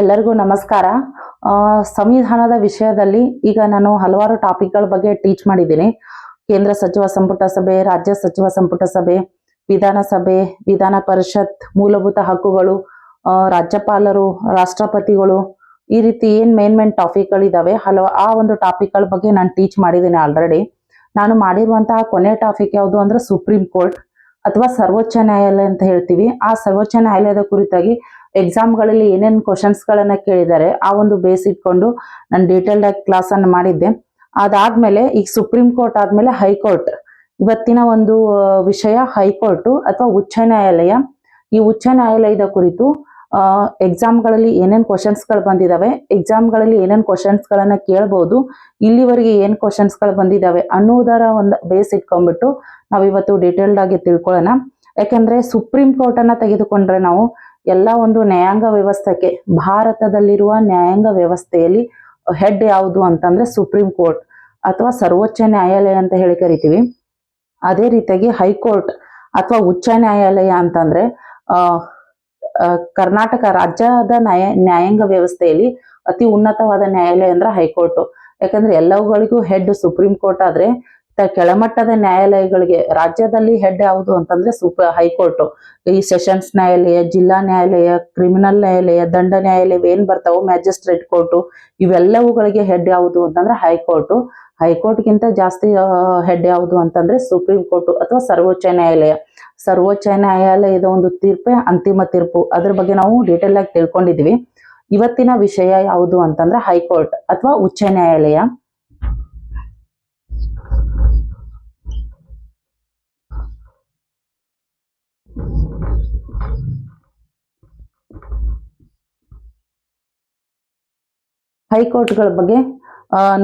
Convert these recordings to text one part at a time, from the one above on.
ಎಲ್ಲರಿಗೂ ನಮಸ್ಕಾರ. ಸಂವಿಧಾನದ ವಿಷಯದಲ್ಲಿ ಈಗ ನಾನು ಹಲವಾರು ಟಾಪಿಕ್ಗಳ ಬಗ್ಗೆ ಟೀಚ್ ಮಾಡಿದ್ದೀನಿ. ಕೇಂದ್ರ ಸಚಿವ, ಸಂಪುಟ ಸಭೆ, ರಾಜ್ಯ ಸಚಿವ, ಸಂಪುಟ ಸಭೆ, ವಿಧಾನಸಭೆ, ವಿಧಾನ ಪರಿಷತ್, ಮೂಲಭೂತ ಹಕ್ಕುಗಳು ರಾಜ್ಯಪಾಲರು, ರಾಷ್ಟ್ರಪತಿಗಳು, ಈ ರೀತಿ ಏನ್ ಮೇನ್ ಮೇನ್ ಟಾಪಿಕ್ಗಳಿದ್ದಾವೆ ಹಲವು ಆ ಒಂದು ಟಾಪಿಕ್ಗಳ ಬಗ್ಗೆ ನಾನು ಟೀಚ್ ಮಾಡಿದ್ದೀನಿ ಆಲ್ರೆಡಿ. ನಾನು ಮಾಡಿರುವಂತಹ ಕೊನೆ ಟಾಪಿಕ್ ಯಾವುದು ಅಂದ್ರೆ ಸುಪ್ರೀಂ ಕೋರ್ಟ್ ಅಥವಾ ಸರ್ವೋಚ್ಚ ನ್ಯಾಯಾಲಯ ಅಂತ ಹೇಳ್ತೀವಿ. ಆ ಸರ್ವೋಚ್ಚ ನ್ಯಾಯಾಲಯದ ಕುರಿತಾಗಿ ಎಕ್ಸಾಮ್ಗಳಲ್ಲಿ ಏನೇನು ಕ್ವಶನ್ಸ್ಗಳನ್ನ ಕೇಳಿದ್ದಾರೆ ಆ ಒಂದು ಬೇಸ್ ಇಟ್ಕೊಂಡು ನಾನು ಡೀಟೇಲ್ಡ್ ಆಗಿ ಕ್ಲಾಸ್ ಅನ್ನು ಮಾಡಿದ್ದೆ. ಅದಾದ್ಮೇಲೆ ಈಗ ಸುಪ್ರೀಂ ಕೋರ್ಟ್ ಆದಮೇಲೆ ಹೈಕೋರ್ಟ್ ಇವತ್ತಿನ ಒಂದು ವಿಷಯ ಹೈಕೋರ್ಟು ಅಥವಾ ಉಚ್ಚ ನ್ಯಾಯಾಲಯ. ಈ ಉಚ್ಚ ನ್ಯಾಯಾಲಯದ ಕುರಿತು ಎಕ್ಸಾಮ್ಗಳಲ್ಲಿ ಏನೇನ್ ಕ್ವಶನ್ಸ್ಗಳು ಬಂದಿದಾವೆ ಎಕ್ಸಾಮ್ಗಳಲ್ಲಿ ಏನೇನ್ ಕ್ವಶನ್ಸ್ಗಳನ್ನ ಕೇಳ್ಬೋದು, ಇಲ್ಲಿವರೆಗೆ ಏನು ಕ್ವಶನ್ಸ್ಗಳು ಬಂದಿದಾವೆ ಅನ್ನೋದರ ಒಂದು ಬೇಸ್ ಇಟ್ಕೊಂಡ್ಬಿಟ್ಟು ನಾವು ಇವತ್ತು ಡೀಟೇಲ್ಡ್ ಆಗಿ ತಿಳ್ಕೊಳ್ಳೋಣ. ಯಾಕಂದ್ರೆ ಸುಪ್ರೀಂ ಕೋರ್ಟ್ ಅನ್ನ ತೆಗೆದುಕೊಂಡ್ರೆ ನಾವು ಎಲ್ಲ ಒಂದು ನ್ಯಾಯಾಂಗ ವ್ಯವಸ್ಥೆಗೆ, ಭಾರತದಲ್ಲಿರುವ ನ್ಯಾಯಾಂಗ ವ್ಯವಸ್ಥೆಯಲ್ಲಿ ಹೆಡ್ ಯಾವುದು ಅಂತಂದ್ರೆ ಸುಪ್ರೀಂ ಕೋರ್ಟ್ ಅಥವಾ ಸರ್ವೋಚ್ಚ ನ್ಯಾಯಾಲಯ ಅಂತ ಹೇಳಿ ಕರಿತೀವಿ. ಅದೇ ರೀತಿಯಾಗಿ ಹೈಕೋರ್ಟ್ ಅಥವಾ ಉಚ್ಚ ನ್ಯಾಯಾಲಯ ಅಂತಂದ್ರೆ ಕರ್ನಾಟಕ ರಾಜ್ಯದ ನ್ಯಾಯ, ನ್ಯಾಯಾಂಗ ವ್ಯವಸ್ಥೆಯಲ್ಲಿ ಅತಿ ಉನ್ನತವಾದ ನ್ಯಾಯಾಲಯ ಅಂದ್ರೆ ಹೈಕೋರ್ಟ್ ಯಾಕಂದ್ರೆ ಎಲ್ಲವುಗಳಿಗೂ ಹೆಡ್ ಸುಪ್ರೀಂ ಕೋರ್ಟ್ ಆದ್ರೆ ಕೆಳಮಟ್ಟದ ನ್ಯಾಯಾಲಯಗಳಿಗೆ ರಾಜ್ಯದಲ್ಲಿ ಹೆಡ್ ಯಾವುದು ಅಂತಂದ್ರೆ ಸೂಪ ಹೈಕೋರ್ಟ್. ಈ ಸೆಷನ್ಸ್ ನ್ಯಾಯಾಲಯ, ಜಿಲ್ಲಾ ನ್ಯಾಯಾಲಯ, ಕ್ರಿಮಿನಲ್ ನ್ಯಾಯಾಲಯ, ದಂಡ ನ್ಯಾಯಾಲಯ ಏನ್ ಬರ್ತಾವೋ ಮ್ಯಾಜಿಸ್ಟ್ರೇಟ್ ಕೋರ್ಟ್ ಇವೆಲ್ಲವುಗಳಿಗೆ ಹೆಡ್ ಯಾವುದು ಅಂತಂದ್ರೆ ಹೈಕೋರ್ಟ್. ಹೈಕೋರ್ಟ್ಗಿಂತ ಜಾಸ್ತಿ ಹೆಡ್ ಯಾವುದು ಅಂತಂದ್ರೆ ಸುಪ್ರೀಂ ಕೋರ್ಟ್ ಅಥವಾ ಸರ್ವೋಚ್ಚ ನ್ಯಾಯಾಲಯ. ಸರ್ವೋಚ್ಚ ನ್ಯಾಯಾಲಯದ ಒಂದು ತೀರ್ಪೆ ಅಂತಿಮ ತೀರ್ಪು. ಅದ್ರ ಬಗ್ಗೆ ನಾವು ಡೀಟೇಲ್ ಆಗಿ ತಿಳ್ಕೊಂಡಿದೀವಿ. ಇವತ್ತಿನ ವಿಷಯ ಯಾವುದು ಅಂತಂದ್ರೆ ಹೈಕೋರ್ಟ್ ಅಥವಾ ಉಚ್ಚ ನ್ಯಾಯಾಲಯ. ಹೈಕೋರ್ಟ್ಗಳ ಬಗ್ಗೆ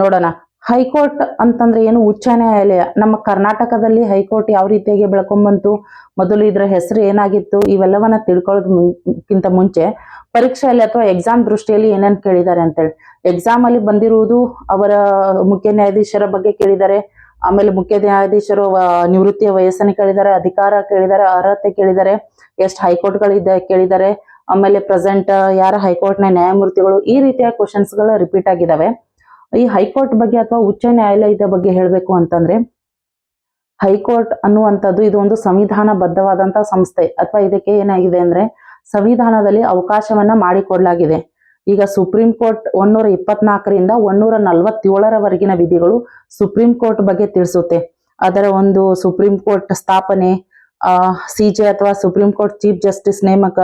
ನೋಡೋಣ. ಹೈಕೋರ್ಟ್ ಅಂತಂದ್ರೆ ಏನು? ಉಚ್ಚ ನ್ಯಾಯಾಲಯ. ನಮ್ಮ ಕರ್ನಾಟಕದಲ್ಲಿ ಹೈಕೋರ್ಟ್ ಯಾವ ರೀತಿಯಾಗಿ ಬೆಳ್ಕೊಂಡ್ಬಂತು ಮೊದಲು ಇದರ ಹೆಸರು ಏನಾಗಿತ್ತು? ಇವೆಲ್ಲವನ್ನ ತಿಳ್ಕೊಳ್ಳೋದ್ ಮುಂಕ್ಕಿಂತ ಮುಂಚೆ ಪರೀಕ್ಷೆಯಲ್ಲಿ ಅಥವಾ ಎಕ್ಸಾಮ್ ದೃಷ್ಟಿಯಲ್ಲಿ ಏನೇನು ಕೇಳಿದ್ದಾರೆ ಅಂತೇಳಿ. ಎಕ್ಸಾಮ್ ಅಲ್ಲಿ ಬಂದಿರುವುದು ಅವರ ಮುಖ್ಯ ನ್ಯಾಯಾಧೀಶರ ಬಗ್ಗೆ ಕೇಳಿದ್ದಾರೆ. ಆಮೇಲೆ ಮುಖ್ಯ ನ್ಯಾಯಾಧೀಶರು ನಿವೃತ್ತಿಯ ವಯಸ್ಸನ್ನು ಕೇಳಿದ್ದಾರೆ, ಅಧಿಕಾರ ಕೇಳಿದ್ದಾರೆ, ಅರ್ಹತೆ ಕೇಳಿದ್ದಾರೆ, ಎಷ್ಟು ಹೈಕೋರ್ಟ್ಗಳಿದ್ದ ಕೇಳಿದ್ದಾರೆ. ಆಮೇಲೆ ಪ್ರೆಸೆಂಟ್ ಯಾರ ಹೈಕೋರ್ಟ್ನ ನ್ಯಾಯಮೂರ್ತಿಗಳು ಈ ರೀತಿಯ ಕ್ವಶನ್ಸ್ಗಳು ರಿಪೀಟ್ ಆಗಿದಾವೆ. ಈ ಹೈಕೋರ್ಟ್ ಬಗ್ಗೆ ಅಥವಾ ಉಚ್ಚ ನ್ಯಾಯಾಲಯದ ಬಗ್ಗೆ ಹೇಳಬೇಕು ಅಂತಂದ್ರೆ ಹೈಕೋರ್ಟ್ ಅನ್ನುವಂಥದ್ದು ಇದು ಒಂದು ಸಂವಿಧಾನಬದ್ಧವಾದಂತ ಸಂಸ್ಥೆ ಅಥವಾ ಇದಕ್ಕೆ ಏನಾಗಿದೆ ಅಂದ್ರೆ ಸಂವಿಧಾನದಲ್ಲಿ ಅವಕಾಶವನ್ನ ಮಾಡಿಕೊಡಲಾಗಿದೆ. ಈಗ ಸುಪ್ರೀಂ ಕೋರ್ಟ್ ಒನ್ನೂರ ಇಪ್ಪತ್ನಾಲ್ಕರಿಂದ ಒನ್ನೂರ ನಲವತ್ತೇಳರವರೆಗಿನ ವಿಧಿಗಳು ಸುಪ್ರೀಂ ಕೋರ್ಟ್ ಬಗ್ಗೆ ತಿಳಿಸುತ್ತೆ. ಅದರ ಒಂದು ಸುಪ್ರೀಂ ಕೋರ್ಟ್ ಸ್ಥಾಪನೆ, ಆ ಸಿಜೆ ಅಥವಾ ಸುಪ್ರೀಂ ಕೋರ್ಟ್ ಚೀಫ್ ಜಸ್ಟಿಸ್ ನೇಮಕ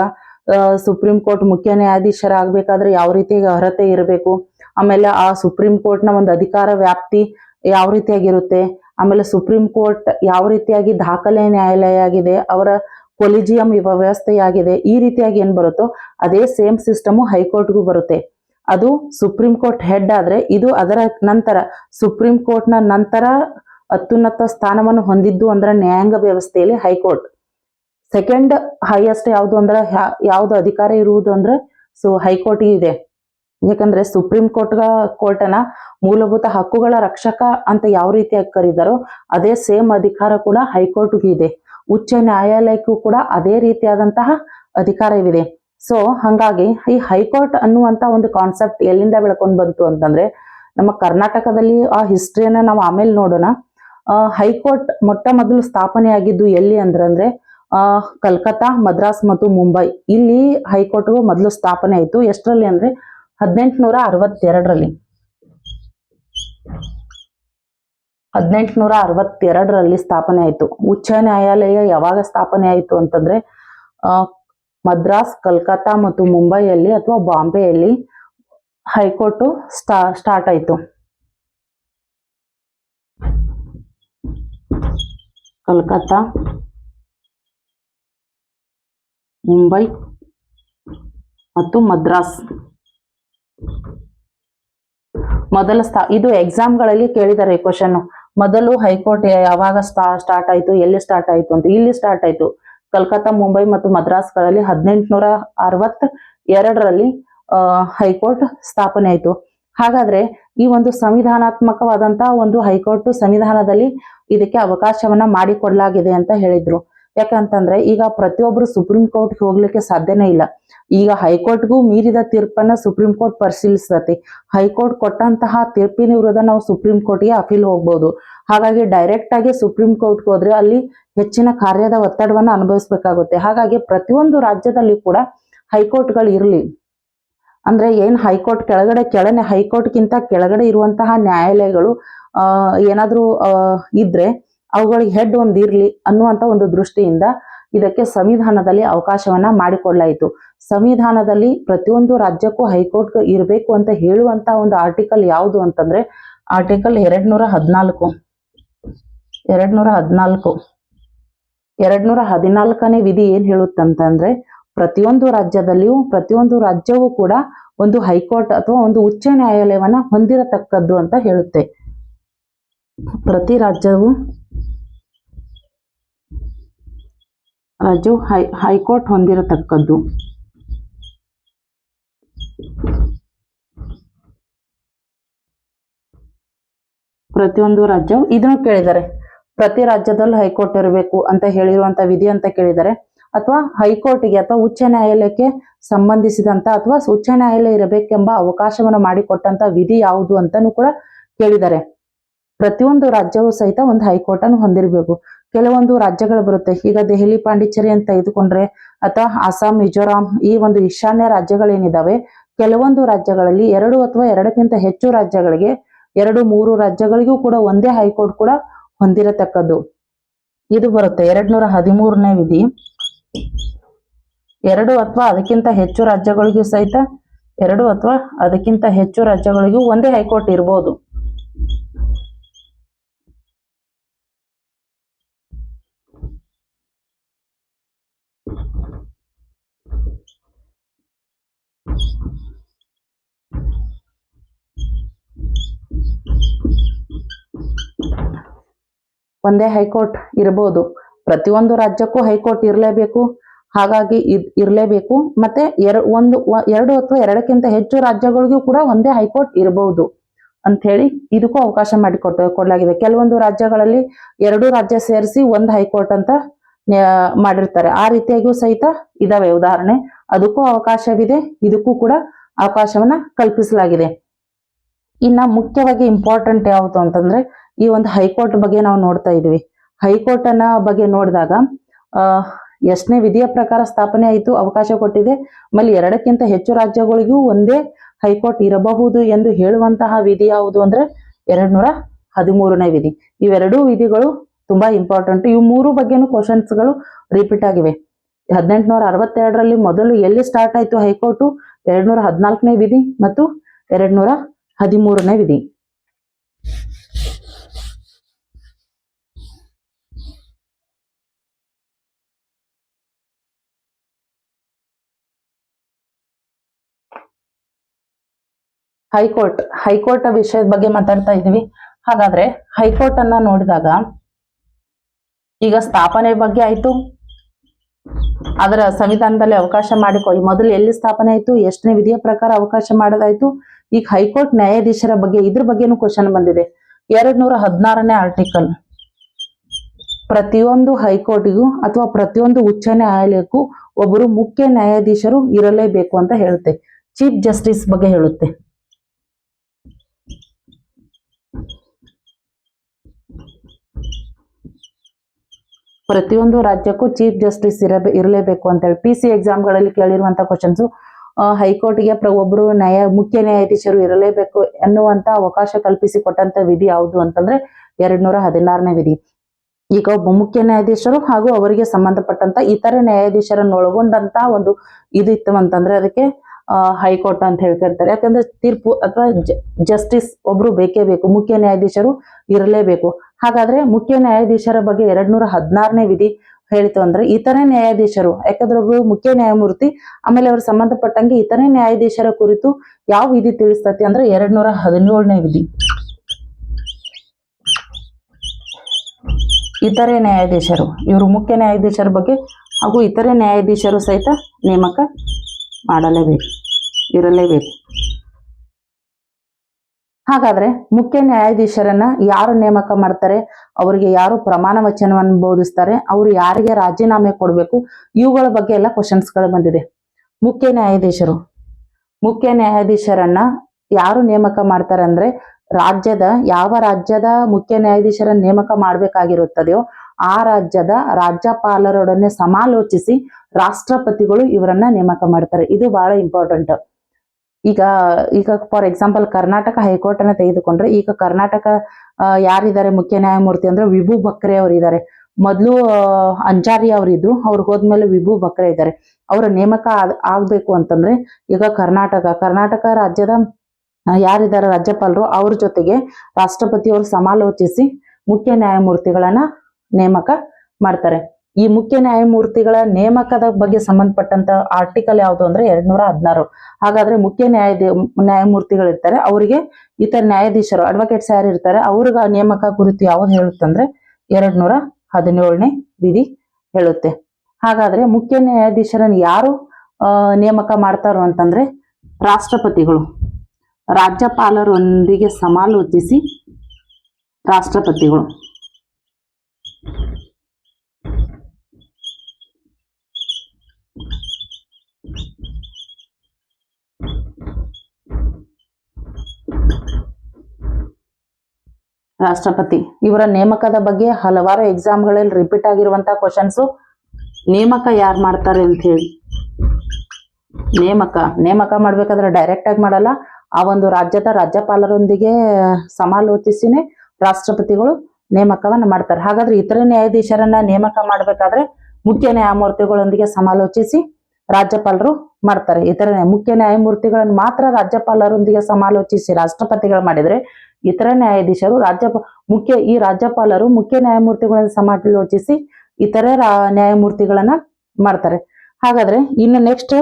ಸುಪ್ರೀಂ ಕೋರ್ಟ್ ಮುಖ್ಯ ನ್ಯಾಯಾಧೀಶರಾಗಬೇಕಾದ್ರೆ ಯಾವ ರೀತಿ ಅರ್ಹತೆ ಇರಬೇಕು? ಆಮೇಲೆ ಆ ಸುಪ್ರೀಂ ಕೋರ್ಟ್ನ ಒಂದು ಅಧಿಕಾರ ವ್ಯಾಪ್ತಿ ಯಾವ ರೀತಿಯಾಗಿರುತ್ತೆ? ಆಮೇಲೆ ಸುಪ್ರೀಂ ಕೋರ್ಟ್ ಯಾವ ರೀತಿಯಾಗಿ ದಾಖಲೆ ನ್ಯಾಯಾಲಯ ಆಗಿದೆ ಅವರ ಕೊಲಿಜಿಯಂ ವ್ಯವಸ್ಥೆಯಾಗಿದೆ? ಈ ರೀತಿಯಾಗಿ ಏನ್ ಬರುತ್ತೋ ಅದೇ ಸೇಮ್ ಸಿಸ್ಟಮು ಹೈಕೋರ್ಟ್ಗೂ ಬರುತ್ತೆ. ಅದು ಸುಪ್ರೀಂ ಕೋರ್ಟ್ ಹೆಡ್ ಆದ್ರೆ ಇದು ಅದರ ನಂತರ ಸುಪ್ರೀಂ ಕೋರ್ಟ್ನ ನಂತರ ಅತ್ಯುನ್ನತ ಸ್ಥಾನವನ್ನು ಹೊಂದಿದ್ದು ಅಂದ್ರೆ ನ್ಯಾಯಾಂಗ ವ್ಯವಸ್ಥೆಯಲ್ಲಿ ಹೈಕೋರ್ಟ್. ಸೆಕೆಂಡ್ ಹೈಯೆಸ್ಟ್ ಯಾವುದು ಅಂದ್ರೆ ಯಾವ್ದು ಅಧಿಕಾರ ಇರುವುದು ಅಂದ್ರೆ ಸೊ ಹೈಕೋರ್ಟ್ ಇದೆ. ಯಾಕಂದ್ರೆ ಸುಪ್ರೀಂ ಕೋರ್ಟ್ ಕೋರ್ಟನ ಮೂಲಭೂತ ಹಕ್ಕುಗಳ ರಕ್ಷಕ ಅಂತ ಯಾವ ರೀತಿಯಾಗಿ ಕರೀತಾರೋ ಅದೇ ಸೇಮ್ ಅಧಿಕಾರ ಕೂಡ ಹೈಕೋರ್ಟ್ಗೂ ಇದೆ. ಉಚ್ಚ ನ್ಯಾಯಾಲಯಕ್ಕೂ ಕೂಡ ಅದೇ ರೀತಿಯಾದಂತಹ ಅಧಿಕಾರವಿದೆ. ಸೊ ಹಂಗಾಗಿ ಈ ಹೈಕೋರ್ಟ್ ಅನ್ನುವಂತ ಒಂದು ಕಾನ್ಸೆಪ್ಟ್ ಎಲ್ಲಿಂದ ಬೆಳ್ಕೊಂಡು ಬಂತು ಅಂತಂದ್ರೆ ನಮ್ಮ ಕರ್ನಾಟಕದಲ್ಲಿ ಆ ಹಿಸ್ಟ್ರಿಯನ್ನ ನಾವು ಆಮೇಲೆ ನೋಡೋಣ. ಹೈಕೋರ್ಟ್ ಮೊಟ್ಟ ಮೊದಲು ಸ್ಥಾಪನೆಯಾಗಿದ್ದು ಎಲ್ಲಿ ಅಂದ್ರೆ ಕಲ್ಕತ್ತಾ, ಮದ್ರಾಸ್ ಮತ್ತು ಮುಂಬೈ. ಇಲ್ಲಿ ಹೈಕೋರ್ಟ್ ಮೊದಲು ಸ್ಥಾಪನೆ ಆಯಿತು. ಎಷ್ಟರಲ್ಲಿ ಅಂದ್ರೆ ಹದಿನೆಂಟುನೂರ ಅರವತ್ತೆರಡರಲ್ಲಿ ಹದಿನೆಂಟುನೂರ ಅರವತ್ತೆರಡರಲ್ಲಿ ಸ್ಥಾಪನೆ ಆಯಿತು. ಉಚ್ಚ ನ್ಯಾಯಾಲಯ ಯಾವಾಗ ಸ್ಥಾಪನೆ ಆಯಿತು ಅಂತಂದ್ರೆ, ಆ, ಮದ್ರಾಸ್, ಕಲ್ಕತ್ತಾ ಮತ್ತು ಮುಂಬೈಯಲ್ಲಿ ಅಥವಾ ಬಾಂಬೆಯಲ್ಲಿ ಹೈಕೋರ್ಟ್ ಸ್ಟಾ, ಸ್ಟಾರ್ಟ್ ಆಯಿತು. ಕಲ್ಕತ್ತಾ ಮುಂಬೈ ಮತ್ತು ಮದ್ರಾಸ್. ಮೊದಲ ಸ್ಥಾ ಇದು ಎಕ್ಸಾಮ್ಗಳಲ್ಲಿ ಕೇಳಿದ್ದಾರೆ ಕ್ವಶನ್ ಮೊದಲು ಹೈಕೋರ್ಟ್ ಯಾವಾಗ ಸ್ಟಾ ಸ್ಟಾರ್ಟ್ ಆಯ್ತು, ಎಲ್ಲಿ ಸ್ಟಾರ್ಟ್ ಆಯ್ತು ಅಂತ. ಇಲ್ಲಿ ಸ್ಟಾರ್ಟ್ ಆಯ್ತು. ಕಲ್ಕತ್ತಾ, ಮುಂಬೈ ಮತ್ತು ಮದ್ರಾಸ್ಗಳಲ್ಲಿ ಹದಿನೆಂಟುನೂರ ಅರವತ್ ಎರಡರಲ್ಲಿ ಹೈಕೋರ್ಟ್ ಸ್ಥಾಪನೆ ಆಯಿತು. ಹಾಗಾದ್ರೆ ಈ ಒಂದು ಸಂವಿಧಾನಾತ್ಮಕವಾದಂತಹ ಒಂದು ಹೈಕೋರ್ಟ್ ಸಂವಿಧಾನದಲ್ಲಿ ಇದಕ್ಕೆ ಅವಕಾಶವನ್ನ ಮಾಡಿಕೊಡಲಾಗಿದೆ ಅಂತ ಹೇಳಿದ್ರು. ಯಾಕಂತಂದ್ರೆ ಈಗ ಪ್ರತಿಯೊಬ್ರು ಸುಪ್ರೀಂ ಕೋರ್ಟ್ಗೆ ಹೋಗ್ಲಿಕ್ಕೆ ಸಾಧ್ಯನೇ ಇಲ್ಲ. ಈಗ ಹೈಕೋರ್ಟ್ಗೂ ಮೀರಿದ ತೀರ್ಪನ್ನ ಸುಪ್ರೀಂ ಕೋರ್ಟ್ ಪರಿಶೀಲಿಸ್ತತಿ. ಹೈಕೋರ್ಟ್ ಕೊಟ್ಟಂತಹ ತೀರ್ಪಿನ ವಿರುದ್ಧ ನಾವು ಸುಪ್ರೀಂ ಕೋರ್ಟ್ಗೆ ಅಪೀಲ್ ಹೋಗ್ಬೋದು. ಹಾಗಾಗಿ ಡೈರೆಕ್ಟ್ ಆಗಿ ಸುಪ್ರೀಂ ಕೋರ್ಟ್ಗೆ ಹೋದ್ರೆ ಅಲ್ಲಿ ಹೆಚ್ಚಿನ ಕಾರ್ಯದ ಒತ್ತಡವನ್ನು ಅನುಭವಿಸಬೇಕಾಗುತ್ತೆ. ಹಾಗಾಗಿ ಪ್ರತಿಯೊಂದು ರಾಜ್ಯದಲ್ಲಿ ಕೂಡ ಹೈಕೋರ್ಟ್ಗಳು ಇರಲಿ. ಅಂದ್ರೆ ಏನ್ ಹೈಕೋರ್ಟ್ ಕೆಳಗಡೆ, ಕೆಳನೆ ಹೈಕೋರ್ಟ್ಗಿಂತ ಕೆಳಗಡೆ ಇರುವಂತಹ ನ್ಯಾಯಾಲಯಗಳು ಏನಾದರೂ ಇದ್ರೆ ಅವುಗಳಿಗೆ ಹೆಡ್ ಒಂದು ಇರಲಿ ಅನ್ನುವಂತ ಒಂದು ದೃಷ್ಟಿಯಿಂದ ಇದಕ್ಕೆ ಸಂವಿಧಾನದಲ್ಲಿ ಅವಕಾಶವನ್ನ ಮಾಡಿಕೊಡ್ಲಾಯಿತು. ಸಂವಿಧಾನದಲ್ಲಿ ಪ್ರತಿಯೊಂದು ರಾಜ್ಯಕ್ಕೂ ಹೈಕೋರ್ಟ್ ಇರಬೇಕು ಅಂತ ಹೇಳುವಂತ ಒಂದು ಆರ್ಟಿಕಲ್ ಯಾವುದು ಅಂತಂದ್ರೆ ಆರ್ಟಿಕಲ್ ಎರಡ್ನೂರ ಹದಿನಾಲ್ಕು. ಎರಡ್ನೂರ ಹದಿನಾಲ್ಕು. ಎರಡ್ನೂರ ಹದಿನಾಲ್ಕನೇ ವಿಧಿ ಏನ್ ಹೇಳುತ್ತಂತಂದ್ರೆ ಪ್ರತಿಯೊಂದು ರಾಜ್ಯದಲ್ಲಿಯೂ ಪ್ರತಿಯೊಂದು ರಾಜ್ಯವೂ ಕೂಡ ಒಂದು ಹೈಕೋರ್ಟ್ ಅಥವಾ ಒಂದು ಉಚ್ಚ ನ್ಯಾಯಾಲಯವನ್ನ ಹೊಂದಿರತಕ್ಕದ್ದು ಅಂತ ಹೇಳುತ್ತೆ. ಪ್ರತಿ ರಾಜ್ಯವು ರಾಜ್ಯವು ಹೈ, ಹೈಕೋರ್ಟ್ ಹೊಂದಿರತಕ್ಕದ್ದು. ಪ್ರತಿಯೊಂದು ರಾಜ್ಯವು ಇದನ್ನು ಕೇಳಿದ್ದಾರೆ ಪ್ರತಿ ರಾಜ್ಯದಲ್ಲಿ ಹೈಕೋರ್ಟ್ ಇರಬೇಕು ಅಂತ ಹೇಳಿರುವಂತ ವಿಧಿ ಅಂತ ಕೇಳಿದ್ದಾರೆ ಅಥವಾ ಹೈಕೋರ್ಟ್ಗೆ ಅಥವಾ ಉಚ್ಚ ನ್ಯಾಯಾಲಯಕ್ಕೆ ಸಂಬಂಧಿಸಿದಂತ ಅಥವಾ ಉಚ್ಚ ನ್ಯಾಯಾಲಯ ಇರಬೇಕೆಂಬ ಅವಕಾಶವನ್ನು ಮಾಡಿಕೊಟ್ಟಂತ ವಿಧಿ ಯಾವುದು ಅಂತಾನೂ ಕೂಡ ಕೇಳಿದ್ದಾರೆ ಪ್ರತಿಯೊಂದು ರಾಜ್ಯವು ಸಹಿತ ಒಂದು ಹೈಕೋರ್ಟ್ ಅನ್ನು ಹೊಂದಿರಬೇಕು. ಕೆಲವೊಂದು ರಾಜ್ಯಗಳು ಬರುತ್ತೆ. ಈಗ ದೆಹಲಿ, ಪಾಂಡಿಚೇರಿ ಅಂತ ತೆಗೆದುಕೊಂಡ್ರೆ ಅಥವಾ ಅಸ್ಸಾಂ, ಮಿಜೋರಾಂ ಈ ಒಂದು ಈಶಾನ್ಯ ರಾಜ್ಯಗಳೇನಿದಾವೆ, ಕೆಲವೊಂದು ರಾಜ್ಯಗಳಲ್ಲಿ ಎರಡು ಅಥವಾ ಎರಡಕ್ಕಿಂತ ಹೆಚ್ಚು ರಾಜ್ಯಗಳಿಗೆ, ಎರಡು, ಮೂರು ರಾಜ್ಯಗಳಿಗೂ ಕೂಡ ಒಂದೇ ಹೈಕೋರ್ಟ್ ಕೂಡ ಹೊಂದಿರತಕ್ಕದ್ದು. ಇದು ಬರುತ್ತೆ. ಎರಡ್ ನೂರ ಹದಿಮೂರನೇ ವಿಧಿ. ಎರಡು ಅಥವಾ ಅದಕ್ಕಿಂತ ಹೆಚ್ಚು ರಾಜ್ಯಗಳಿಗೂ ಸಹಿತ ಎರಡು ಅಥವಾ ಅದಕ್ಕಿಂತ ಹೆಚ್ಚು ರಾಜ್ಯಗಳಿಗೂ ಒಂದೇ ಹೈಕೋರ್ಟ್ ಇರಬಹುದು ಒಂದೇ ಹೈಕೋರ್ಟ್ ಇರಬಹುದು. ಪ್ರತಿಯೊಂದು ರಾಜ್ಯಕ್ಕೂ ಹೈಕೋರ್ಟ್ ಇರಲೇಬೇಕು. ಹಾಗಾಗಿ ಇರಲೇಬೇಕು. ಮತ್ತೆ ಎರ ಒಂದು ಎರಡು ಅಥವಾ ಎರಡಕ್ಕಿಂತ ಹೆಚ್ಚು ರಾಜ್ಯಗಳಿಗೂ ಕೂಡ ಒಂದೇ ಹೈಕೋರ್ಟ್ ಇರಬಹುದು ಅಂತ ಹೇಳಿ ಇದಕ್ಕೂ ಅವಕಾಶ ಮಾಡಿಕೊಟ್ಟು ಕೊಡಲಾಗಿದೆ. ಕೆಲವೊಂದು ರಾಜ್ಯಗಳಲ್ಲಿ ಎರಡು ರಾಜ್ಯ ಸೇರಿಸಿ ಒಂದು ಹೈಕೋರ್ಟ್ ಅಂತ ಮಾಡಿರ್ತಾರೆ. ಆ ರೀತಿಯಾಗಿಯೂ ಸಹಿತ ಇದಾವೆ ಉದಾಹರಣೆ. ಅದಕ್ಕೂ ಅವಕಾಶವಿದೆ. ಇದಕ್ಕೂ ಕೂಡ ಅವಕಾಶವನ್ನ ಕಲ್ಪಿಸಲಾಗಿದೆ. ಇನ್ನ ಮುಖ್ಯವಾಗಿ ಇಂಪಾರ್ಟೆಂಟ್ ಯಾವುದು ಅಂತಂದ್ರೆ, ಈ ಒಂದು ಹೈಕೋರ್ಟ್ ಬಗ್ಗೆ ನಾವು ನೋಡ್ತಾ ಇದೀವಿ. ಹೈಕೋರ್ಟ್ ಅನ್ನ ಬಗ್ಗೆ ನೋಡಿದಾಗ ಎಷ್ಟನೇ ವಿಧಿಯ ಪ್ರಕಾರ ಸ್ಥಾಪನೆ ಆಯಿತು, ಅವಕಾಶ ಕೊಟ್ಟಿದೆ. ಆಮೇಲೆ ಎರಡಕ್ಕಿಂತ ಹೆಚ್ಚು ರಾಜ್ಯಗಳಿಗೂ ಒಂದೇ ಹೈಕೋರ್ಟ್ ಇರಬಹುದು ಎಂದು ಹೇಳುವಂತಹ ವಿಧಿ ಯಾವುದು ಅಂದ್ರೆ ಎರಡ್ ನೂರ ಹದಿಮೂರನೇ ವಿಧಿ. ಇವೆರಡೂ ವಿಧಿಗಳು ತುಂಬಾ ಇಂಪಾರ್ಟೆಂಟ್ ಇವು ಮೂರು ಬಗ್ಗೆನೂ ಕ್ವಶನ್ಸ್ಗಳು ರಿಪೀಟ್ ಆಗಿವೆ. ಹದಿನೆಂಟುನೂರ ಅರವತ್ತೆರಡರಲ್ಲಿ ಮೊದಲು ಎಲ್ಲಿ ಸ್ಟಾರ್ಟ್ ಆಯಿತು ಹೈಕೋರ್ಟು? ಎರಡ್ನೂರ ಹದಿನಾಲ್ಕನೇ ವಿಧಿ ಮತ್ತು ಎರಡ್ನೂರ ಹದಿಮೂರನೇ ವಿಧಿ. ಹೈಕೋರ್ಟ್ ಹೈಕೋರ್ಟ್ ವಿಷಯದ ಬಗ್ಗೆ ಮಾತಾಡ್ತಾ ಇದೀವಿ ಹಾಗಾದ್ರೆ ಹೈಕೋರ್ಟ್ ಅನ್ನ ನೋಡಿದಾಗ ಈಗ ಸ್ಥಾಪನೆ ಬಗ್ಗೆ ಆಯ್ತು. ಅದರ ಸಂವಿಧಾನದಲ್ಲಿ ಅವಕಾಶ ಮಾಡಿಕೊ ಮೊದಲು ಎಲ್ಲಿ ಸ್ಥಾಪನೆ ಆಯ್ತು, ಎಷ್ಟನೇ ವಿಧಿಯ ಪ್ರಕಾರ ಅವಕಾಶ ಮಾಡೋದಾಯ್ತು, ಈಗ ಹೈಕೋರ್ಟ್ ನ್ಯಾಯಾಧೀಶರ ಬಗ್ಗೆ, ಇದ್ರ ಬಗ್ಗೆನೂ ಕ್ವಶನ್ ಬಂದಿದೆ. ಎರಡ್ ನೂರ ಹದಿನಾರನೇ ಆರ್ಟಿಕಲ್ ಪ್ರತಿಯೊಂದು ಹೈಕೋರ್ಟಿಗೂ ಅಥವಾ ಪ್ರತಿಯೊಂದು ಉಚ್ಚ ನ್ಯಾಯಾಲಯಕ್ಕೂ ಒಬ್ಬರು ಮುಖ್ಯ ನ್ಯಾಯಾಧೀಶರು ಇರಲೇಬೇಕು ಅಂತ ಹೇಳುತ್ತೆ. ಚೀಫ್ ಜಸ್ಟಿಸ್ ಬಗ್ಗೆ ಹೇಳುತ್ತೆ. ಪ್ರತಿಯೊಂದು ರಾಜ್ಯಕ್ಕೂ ಚೀಫ್ ಜಸ್ಟಿಸ್ ಇರಬೇ, ಇರಲೇಬೇಕು ಅಂತ ಹೇಳಿ ಪಿ ಸಿ ಎಕ್ಸಾಮ್ಗಳಲ್ಲಿ ಕೇಳಿರುವಂತ ಕ್ವಶನ್ಸ್ ಹೈಕೋರ್ಟ್ಗೆ ಪ್ರ, ಒಬ್ರು ನ್ಯಾಯ, ಮುಖ್ಯ ನ್ಯಾಯಾಧೀಶರು ಇರಲೇಬೇಕು ಎನ್ನುವಂತ ಅವಕಾಶ ಕಲ್ಪಿಸಿ ಕೊಟ್ಟಂತ ವಿಧಿ ಯಾವುದು ಅಂತಂದ್ರೆ ಎರಡ್ ನೂರ ಹದಿನಾರನೇ ವಿಧಿ. ಈಗ ಒಬ್ಬ ಮುಖ್ಯ ನ್ಯಾಯಾಧೀಶರು ಹಾಗೂ ಅವರಿಗೆ ಸಂಬಂಧಪಟ್ಟಂತ ಇತರೆ ನ್ಯಾಯಾಧೀಶರನ್ನು ಒಳಗೊಂಡಂತ ಒಂದು ಇದು ಇತ್ತು ಅಂತಂದ್ರೆ ಅದಕ್ಕೆ ಹೈಕೋರ್ಟ್ ಅಂತ ಹೇಳ್ತಿರ್ತಾರೆ ಯಾಕಂದ್ರೆ ತೀರ್ಪು ಅಥವಾ ಜಸ್ಟಿಸ್ ಒಬ್ರು ಬೇಕೇ ಬೇಕು, ಮುಖ್ಯ ನ್ಯಾಯಾಧೀಶರು ಇರಲೇಬೇಕು. ಹಾಗಾದ್ರೆ ಮುಖ್ಯ ನ್ಯಾಯಾಧೀಶರ ಬಗ್ಗೆ ಎರಡ್ ನೂರ ಹದಿನಾರನೇ ವಿಧಿ ಹೇಳಿತು ಅಂದ್ರೆ ಇತರೆ ನ್ಯಾಯಾಧೀಶರು, ಯಾಕಂದ್ರೆ ಮುಖ್ಯ ನ್ಯಾಯಮೂರ್ತಿ, ಆಮೇಲೆ ಅವ್ರ ಸಂಬಂಧಪಟ್ಟಂಗೆ ಇತರೆ ನ್ಯಾಯಾಧೀಶರ ಕುರಿತು ಯಾವ ವಿಧಿ ತಿಳಿಸ್ತತಿ ಅಂದ್ರೆ ಎರಡ್ ನೂರ ಹದಿನೇಳನೇ ವಿಧಿ. ಇತರೆ ನ್ಯಾಯಾಧೀಶರು, ಇವರು ಮುಖ್ಯ ನ್ಯಾಯಾಧೀಶರ ಬಗ್ಗೆ ಹಾಗೂ ಇತರೆ ನ್ಯಾಯಾಧೀಶರು ಸಹಿತ ನೇಮಕ ಮಾಡಲೇಬೇಕು, ಇರಲೇಬೇಕು. ಹಾಗಾದ್ರೆ ಮುಖ್ಯ ನ್ಯಾಯಾಧೀಶರನ್ನ ಯಾರು ನೇಮಕ ಮಾಡ್ತಾರೆ? ಅವರಿಗೆ ಯಾರು ಪ್ರಮಾಣ ವಚನವನ್ನು ಬೋಧಿಸ್ತಾರೆ? ಅವರು ಯಾರಿಗೆ ರಾಜೀನಾಮೆ ಕೊಡಬೇಕು? ಇವುಗಳ ಬಗ್ಗೆ ಎಲ್ಲ ಕ್ವಶನ್ಸ್ಗಳು ಬಂದಿದೆ. ಮುಖ್ಯ ನ್ಯಾಯಾಧೀಶರು. ಮುಖ್ಯ ನ್ಯಾಯಾಧೀಶರನ್ನ ಯಾರು ನೇಮಕ ಮಾಡ್ತಾರೆ ಅಂದ್ರೆ ರಾಜ್ಯದ ಯಾವ ರಾಜ್ಯದ ಮುಖ್ಯ ನ್ಯಾಯಾಧೀಶರ ನೇಮಕ ಮಾಡಬೇಕಾಗಿರುತ್ತದೆಯೋ ಆ ರಾಜ್ಯದ ರಾಜ್ಯಪಾಲರೊಡನೆ ಸಮಾಲೋಚಿಸಿ ರಾಷ್ಟ್ರಪತಿಗಳು ಇವರನ್ನ ನೇಮಕ ಮಾಡ್ತಾರೆ. ಇದು ಬಹಳ ಇಂಪಾರ್ಟೆಂಟ್ ಈಗ ಈಗ ಫಾರ್ ಎಕ್ಸಾಂಪಲ್ ಕರ್ನಾಟಕ ಹೈಕೋರ್ಟ್ ಅನ್ನ ತೆಗೆದುಕೊಂಡ್ರೆ, ಈಗ ಕರ್ನಾಟಕ ಯಾರಿದ್ದಾರೆ ಮುಖ್ಯ ನ್ಯಾಯಮೂರ್ತಿ ಅಂದ್ರೆ ವಿಭು ಬಕ್ರೆ ಅವರು ಇದ್ದಾರೆ ಮೊದಲು ಅಂಜಾರಿ ಅವರಿದ್ರು, ಅವ್ರು ಹೋದ್ಮೇಲೆ ವಿಭು ಬಕ್ರೆ ಇದ್ದಾರೆ. ಅವರ ನೇಮಕ ಆಗ್- ಆಗ್ಬೇಕು ಅಂತಂದ್ರೆ ಈಗ ಕರ್ನಾಟಕ ಕರ್ನಾಟಕ ರಾಜ್ಯದ ಯಾರಿದ್ದಾರೆ ರಾಜ್ಯಪಾಲರು, ಅವ್ರ ಜೊತೆಗೆ ರಾಷ್ಟ್ರಪತಿಯವರು ಸಮಾಲೋಚಿಸಿ ಮುಖ್ಯ ನ್ಯಾಯಮೂರ್ತಿಗಳನ್ನ ನೇಮಕ ಮಾಡ್ತಾರೆ. ಈ ಮುಖ್ಯ ನ್ಯಾಯಮೂರ್ತಿಗಳ ನೇಮಕದ ಬಗ್ಗೆ ಸಂಬಂಧಪಟ್ಟಂತ ಆರ್ಟಿಕಲ್ ಯಾವುದು ಅಂದ್ರೆ ಎರಡ್ನೂರ ಹದಿನಾರು. ಹಾಗಾದ್ರೆ ಮುಖ್ಯ ನ್ಯಾಯ ನ್ಯಾಯಮೂರ್ತಿಗಳು ಇರ್ತಾರೆ, ಅವರಿಗೆ ಇತರ ನ್ಯಾಯಾಧೀಶರು ಅಡ್ವೊಕೇಟ್ಸ್ ಯಾರು ಇರ್ತಾರೆ, ಅವ್ರಿಗೆ ನೇಮಕ ಕುರಿತು ಯಾವ್ದು ಹೇಳುತ್ತಂದ್ರೆ ಎರಡ್ ನೂರ ಹದಿನೇಳನೇ ವಿಧಿ ಹೇಳುತ್ತೆ. ಹಾಗಾದ್ರೆ ಮುಖ್ಯ ನ್ಯಾಯಾಧೀಶರನ್ನು ಯಾರು ನೇಮಕ ಮಾಡ್ತಾರೋ ಅಂತಂದ್ರೆ ರಾಷ್ಟ್ರಪತಿಗಳು. ರಾಜ್ಯಪಾಲರೊಂದಿಗೆ ಸಮಾಲೋಚಿಸಿ ರಾಷ್ಟ್ರಪತಿಗಳು. ರಾಷ್ಟ್ರಪತಿ. ಇವರ ನೇಮಕದ ಬಗ್ಗೆ ಹಲವಾರು ಎಕ್ಸಾಮ್ಗಳಲ್ಲಿ ರಿಪೀಟ್ ಆಗಿರುವಂತಹ ಕ್ವಶನ್ಸ್, ನೇಮಕ ಯಾರು ಮಾಡ್ತಾರೆ ಅಂತ ಹೇಳಿ. ನೇಮಕ ನೇಮಕ ಮಾಡ್ಬೇಕಾದ್ರೆ ಡೈರೆಕ್ಟ್ ಆಗಿ ಮಾಡಲ್ಲ, ಆ ಒಂದು ರಾಜ್ಯದ ರಾಜ್ಯಪಾಲರೊಂದಿಗೆ ಸಮಾಲೋಚಿಸಿನೇ ರಾಷ್ಟ್ರಪತಿಗಳು ನೇಮಕವನ್ನ ಮಾಡ್ತಾರೆ. ಹಾಗಾದ್ರೆ ಇತರ ನ್ಯಾಯಾಧೀಶರನ್ನ ನೇಮಕ ಮಾಡಬೇಕಾದ್ರೆ ಮುಖ್ಯ ನ್ಯಾಯಮೂರ್ತಿಗಳೊಂದಿಗೆ ಸಮಾಲೋಚಿಸಿ ರಾಜ್ಯಪಾಲರು ಮಾಡ್ತಾರೆ. ಇತರ ಮುಖ್ಯ ನ್ಯಾಯಮೂರ್ತಿಗಳನ್ನ ಮಾತ್ರ ರಾಜ್ಯಪಾಲರೊಂದಿಗೆ ಸಮಾಲೋಚಿಸಿ ರಾಷ್ಟ್ರಪತಿಗಳು ಮಾಡಿದ್ರೆ ಇತರ ನ್ಯಾಯಾಧೀಶರು ರಾಜ್ಯ ಮುಖ್ಯ ಈ ರಾಜ್ಯಪಾಲರು ಮುಖ್ಯ ನ್ಯಾಯಮೂರ್ತಿಗಳನ್ನ ಸಮಾಲೋಚಿಸಿ ಇತರೆ ನ್ಯಾಯಮೂರ್ತಿಗಳನ್ನ ಮಾಡ್ತಾರೆ. ಹಾಗಾದ್ರೆ ಇನ್ನು ನೆಕ್ಸ್ಟ್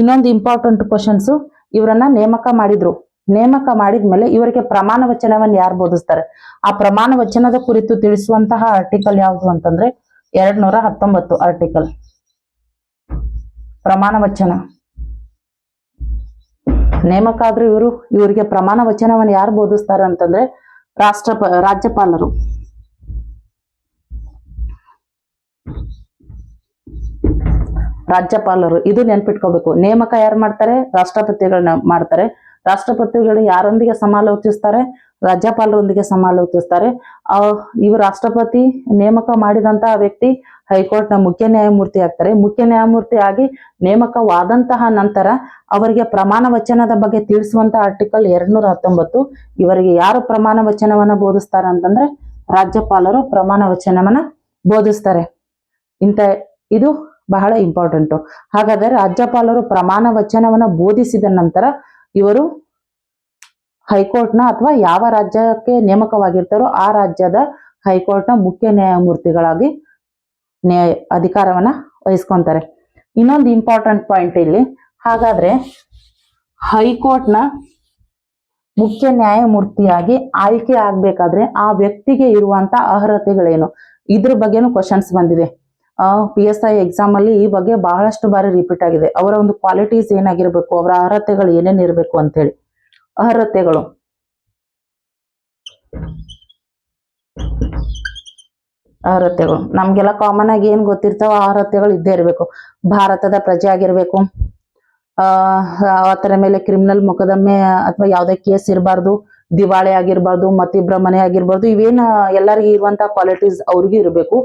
ಇನ್ನೊಂದು ಇಂಪಾರ್ಟೆಂಟ್ ಕ್ವಶನ್ಸ್ ಇವರನ್ನ ನೇಮಕ ಮಾಡಿದ್ರು. ನೇಮಕ ಮಾಡಿದ್ಮೇಲೆ ಇವರಿಗೆ ಪ್ರಮಾಣ ವಚನವನ್ನು ಯಾರು ಬೋಧಿಸ್ತಾರೆ? ಆ ಪ್ರಮಾಣ ವಚನದ ಕುರಿತು ತಿಳಿಸುವಂತಹ ಆರ್ಟಿಕಲ್ ಯಾವುದು ಅಂತಂದ್ರೆ ಎರಡ್ ನೂರ ಹತ್ತೊಂಬತ್ತು ಆರ್ಟಿಕಲ್ ಪ್ರಮಾಣ ವಚನ. ನೇಮಕ ಆದ್ರೂ ಇವರು, ಇವರಿಗೆ ಪ್ರಮಾಣ ವಚನವನ್ನು ಯಾರು ಬೋಧಿಸ್ತಾರೆ ಅಂತಂದ್ರೆ ರಾಷ್ಟ್ರ ರಾಜ್ಯಪಾಲರು. ರಾಜ್ಯಪಾಲರು, ಇದು ನೆನ್ಪಿಟ್ಕೋಬೇಕು. ನೇಮಕ ಯಾರು ಮಾಡ್ತಾರೆ? ರಾಷ್ಟ್ರಪತಿಗಳನ್ನ ಮಾಡ್ತಾರೆ. ರಾಷ್ಟ್ರಪತಿಗಳು ಯಾರೊಂದಿಗೆ ಸಮಾಲೋಚಿಸ್ತಾರೆ? ರಾಜ್ಯಪಾಲರೊಂದಿಗೆ ಸಮಾಲೋಚಿಸ್ತಾರೆ. ಆ, ಇವ್ರು ರಾಷ್ಟ್ರಪತಿ ನೇಮಕ ಮಾಡಿದಂತಹ ವ್ಯಕ್ತಿ ಹೈಕೋರ್ಟ್ನ ಮುಖ್ಯ ನ್ಯಾಯಮೂರ್ತಿ ಆಗ್ತಾರೆ. ಮುಖ್ಯ ನ್ಯಾಯಮೂರ್ತಿ ಆಗಿ ನೇಮಕವಾದಂತಹ ನಂತರ ಅವರಿಗೆ ಪ್ರಮಾಣ ವಚನದ ಬಗ್ಗೆ ತಿಳಿಸುವಂತ ಆರ್ಟಿಕಲ್ ಎರಡ್ನೂರ ಹತ್ತೊಂಬತ್ತು ಇವರಿಗೆ ಯಾರು ಪ್ರಮಾಣ ವಚನವನ್ನ ಬೋಧಿಸ್ತಾರೆ ಅಂತಂದ್ರೆ ರಾಜ್ಯಪಾಲರು ಪ್ರಮಾಣ ವಚನವನ್ನ ಬೋಧಿಸ್ತಾರೆ. ಇಂತ ಇದು ಬಹಳ ಇಂಪಾರ್ಟೆಂಟು ಹಾಗಾದರೆ ರಾಜ್ಯಪಾಲರು ಪ್ರಮಾಣ ವಚನವನ್ನ ಬೋಧಿಸಿದ ನಂತರ ಇವರು ಹೈಕೋರ್ಟ್ನ ಅಥವಾ ಯಾವ ರಾಜ್ಯಕ್ಕೆ ನೇಮಕವಾಗಿರ್ತಾರೋ ಆ ರಾಜ್ಯದ ಹೈಕೋರ್ಟ್ನ ಮುಖ್ಯ ನ್ಯಾಯಮೂರ್ತಿಗಳಾಗಿ ನ್ಯಾಯ ಅಧಿಕಾರವನ್ನ ವಹಿಸ್ಕೊಂತಾರೆ. ಇನ್ನೊಂದು ಇಂಪಾರ್ಟೆಂಟ್ ಪಾಯಿಂಟ್ ಇಲ್ಲಿ. ಹಾಗಾದ್ರೆ ಹೈಕೋರ್ಟ್ನ ಮುಖ್ಯ ನ್ಯಾಯಮೂರ್ತಿಯಾಗಿ ಆಯ್ಕೆ ಆಗ್ಬೇಕಾದ್ರೆ ಆ ವ್ಯಕ್ತಿಗೆ ಇರುವಂತ ಅರ್ಹತೆಗಳೇನು? ಇದ್ರ ಬಗ್ಗೆನೂ ಕ್ವಶನ್ಸ್ ಬಂದಿದೆ. ಪಿ ಎಸ್ ಐ ಎಕ್ಸಾಮ್ ಅಲ್ಲಿ ಈ ಬಗ್ಗೆ ಬಹಳಷ್ಟು ಬಾರಿ ರಿಪೀಟ್ ಆಗಿದೆ. ಅವರ ಒಂದು ಕ್ವಾಲಿಟೀಸ್ ಏನಾಗಿರ್ಬೇಕು, ಅವರ ಅರ್ಹತೆಗಳು ಏನೇನಿರಬೇಕು ಅಂತೇಳಿ ಅರ್ಹತೆಗಳು. ಅರ್ಹತೆಗಳು ನಮ್ಗೆಲ್ಲ ಕಾಮನ್ ಆಗಿ ಏನ್ ಗೊತ್ತಿರ್ತಾವ ಅರ್ಹತೆಗಳು ಇದ್ದೇ ಇರಬೇಕು. ಭಾರತದ ಪ್ರಜೆ ಆಗಿರ್ಬೇಕು. ಆತರ ಮೇಲೆ ಕ್ರಿಮಿನಲ್ ಮೊಕದ್ದಮೆ ಅಥವಾ ಯಾವುದೇ ಕೇಸ್ ಇರಬಾರ್ದು, ದಿವಾಳಿ ಆಗಿರ್ಬಾರ್ದು ಮತ್ತಿಬ್ಬರ ಮನೆ ಆಗಿರ್ಬಾರ್ದು, ಇವೇನ ಎಲ್ಲರಿಗೂ ಇರುವಂತ ಕ್ವಾಲಿಟೀಸ್ ಅವ್ರಿಗೂ ಇರಬೇಕು.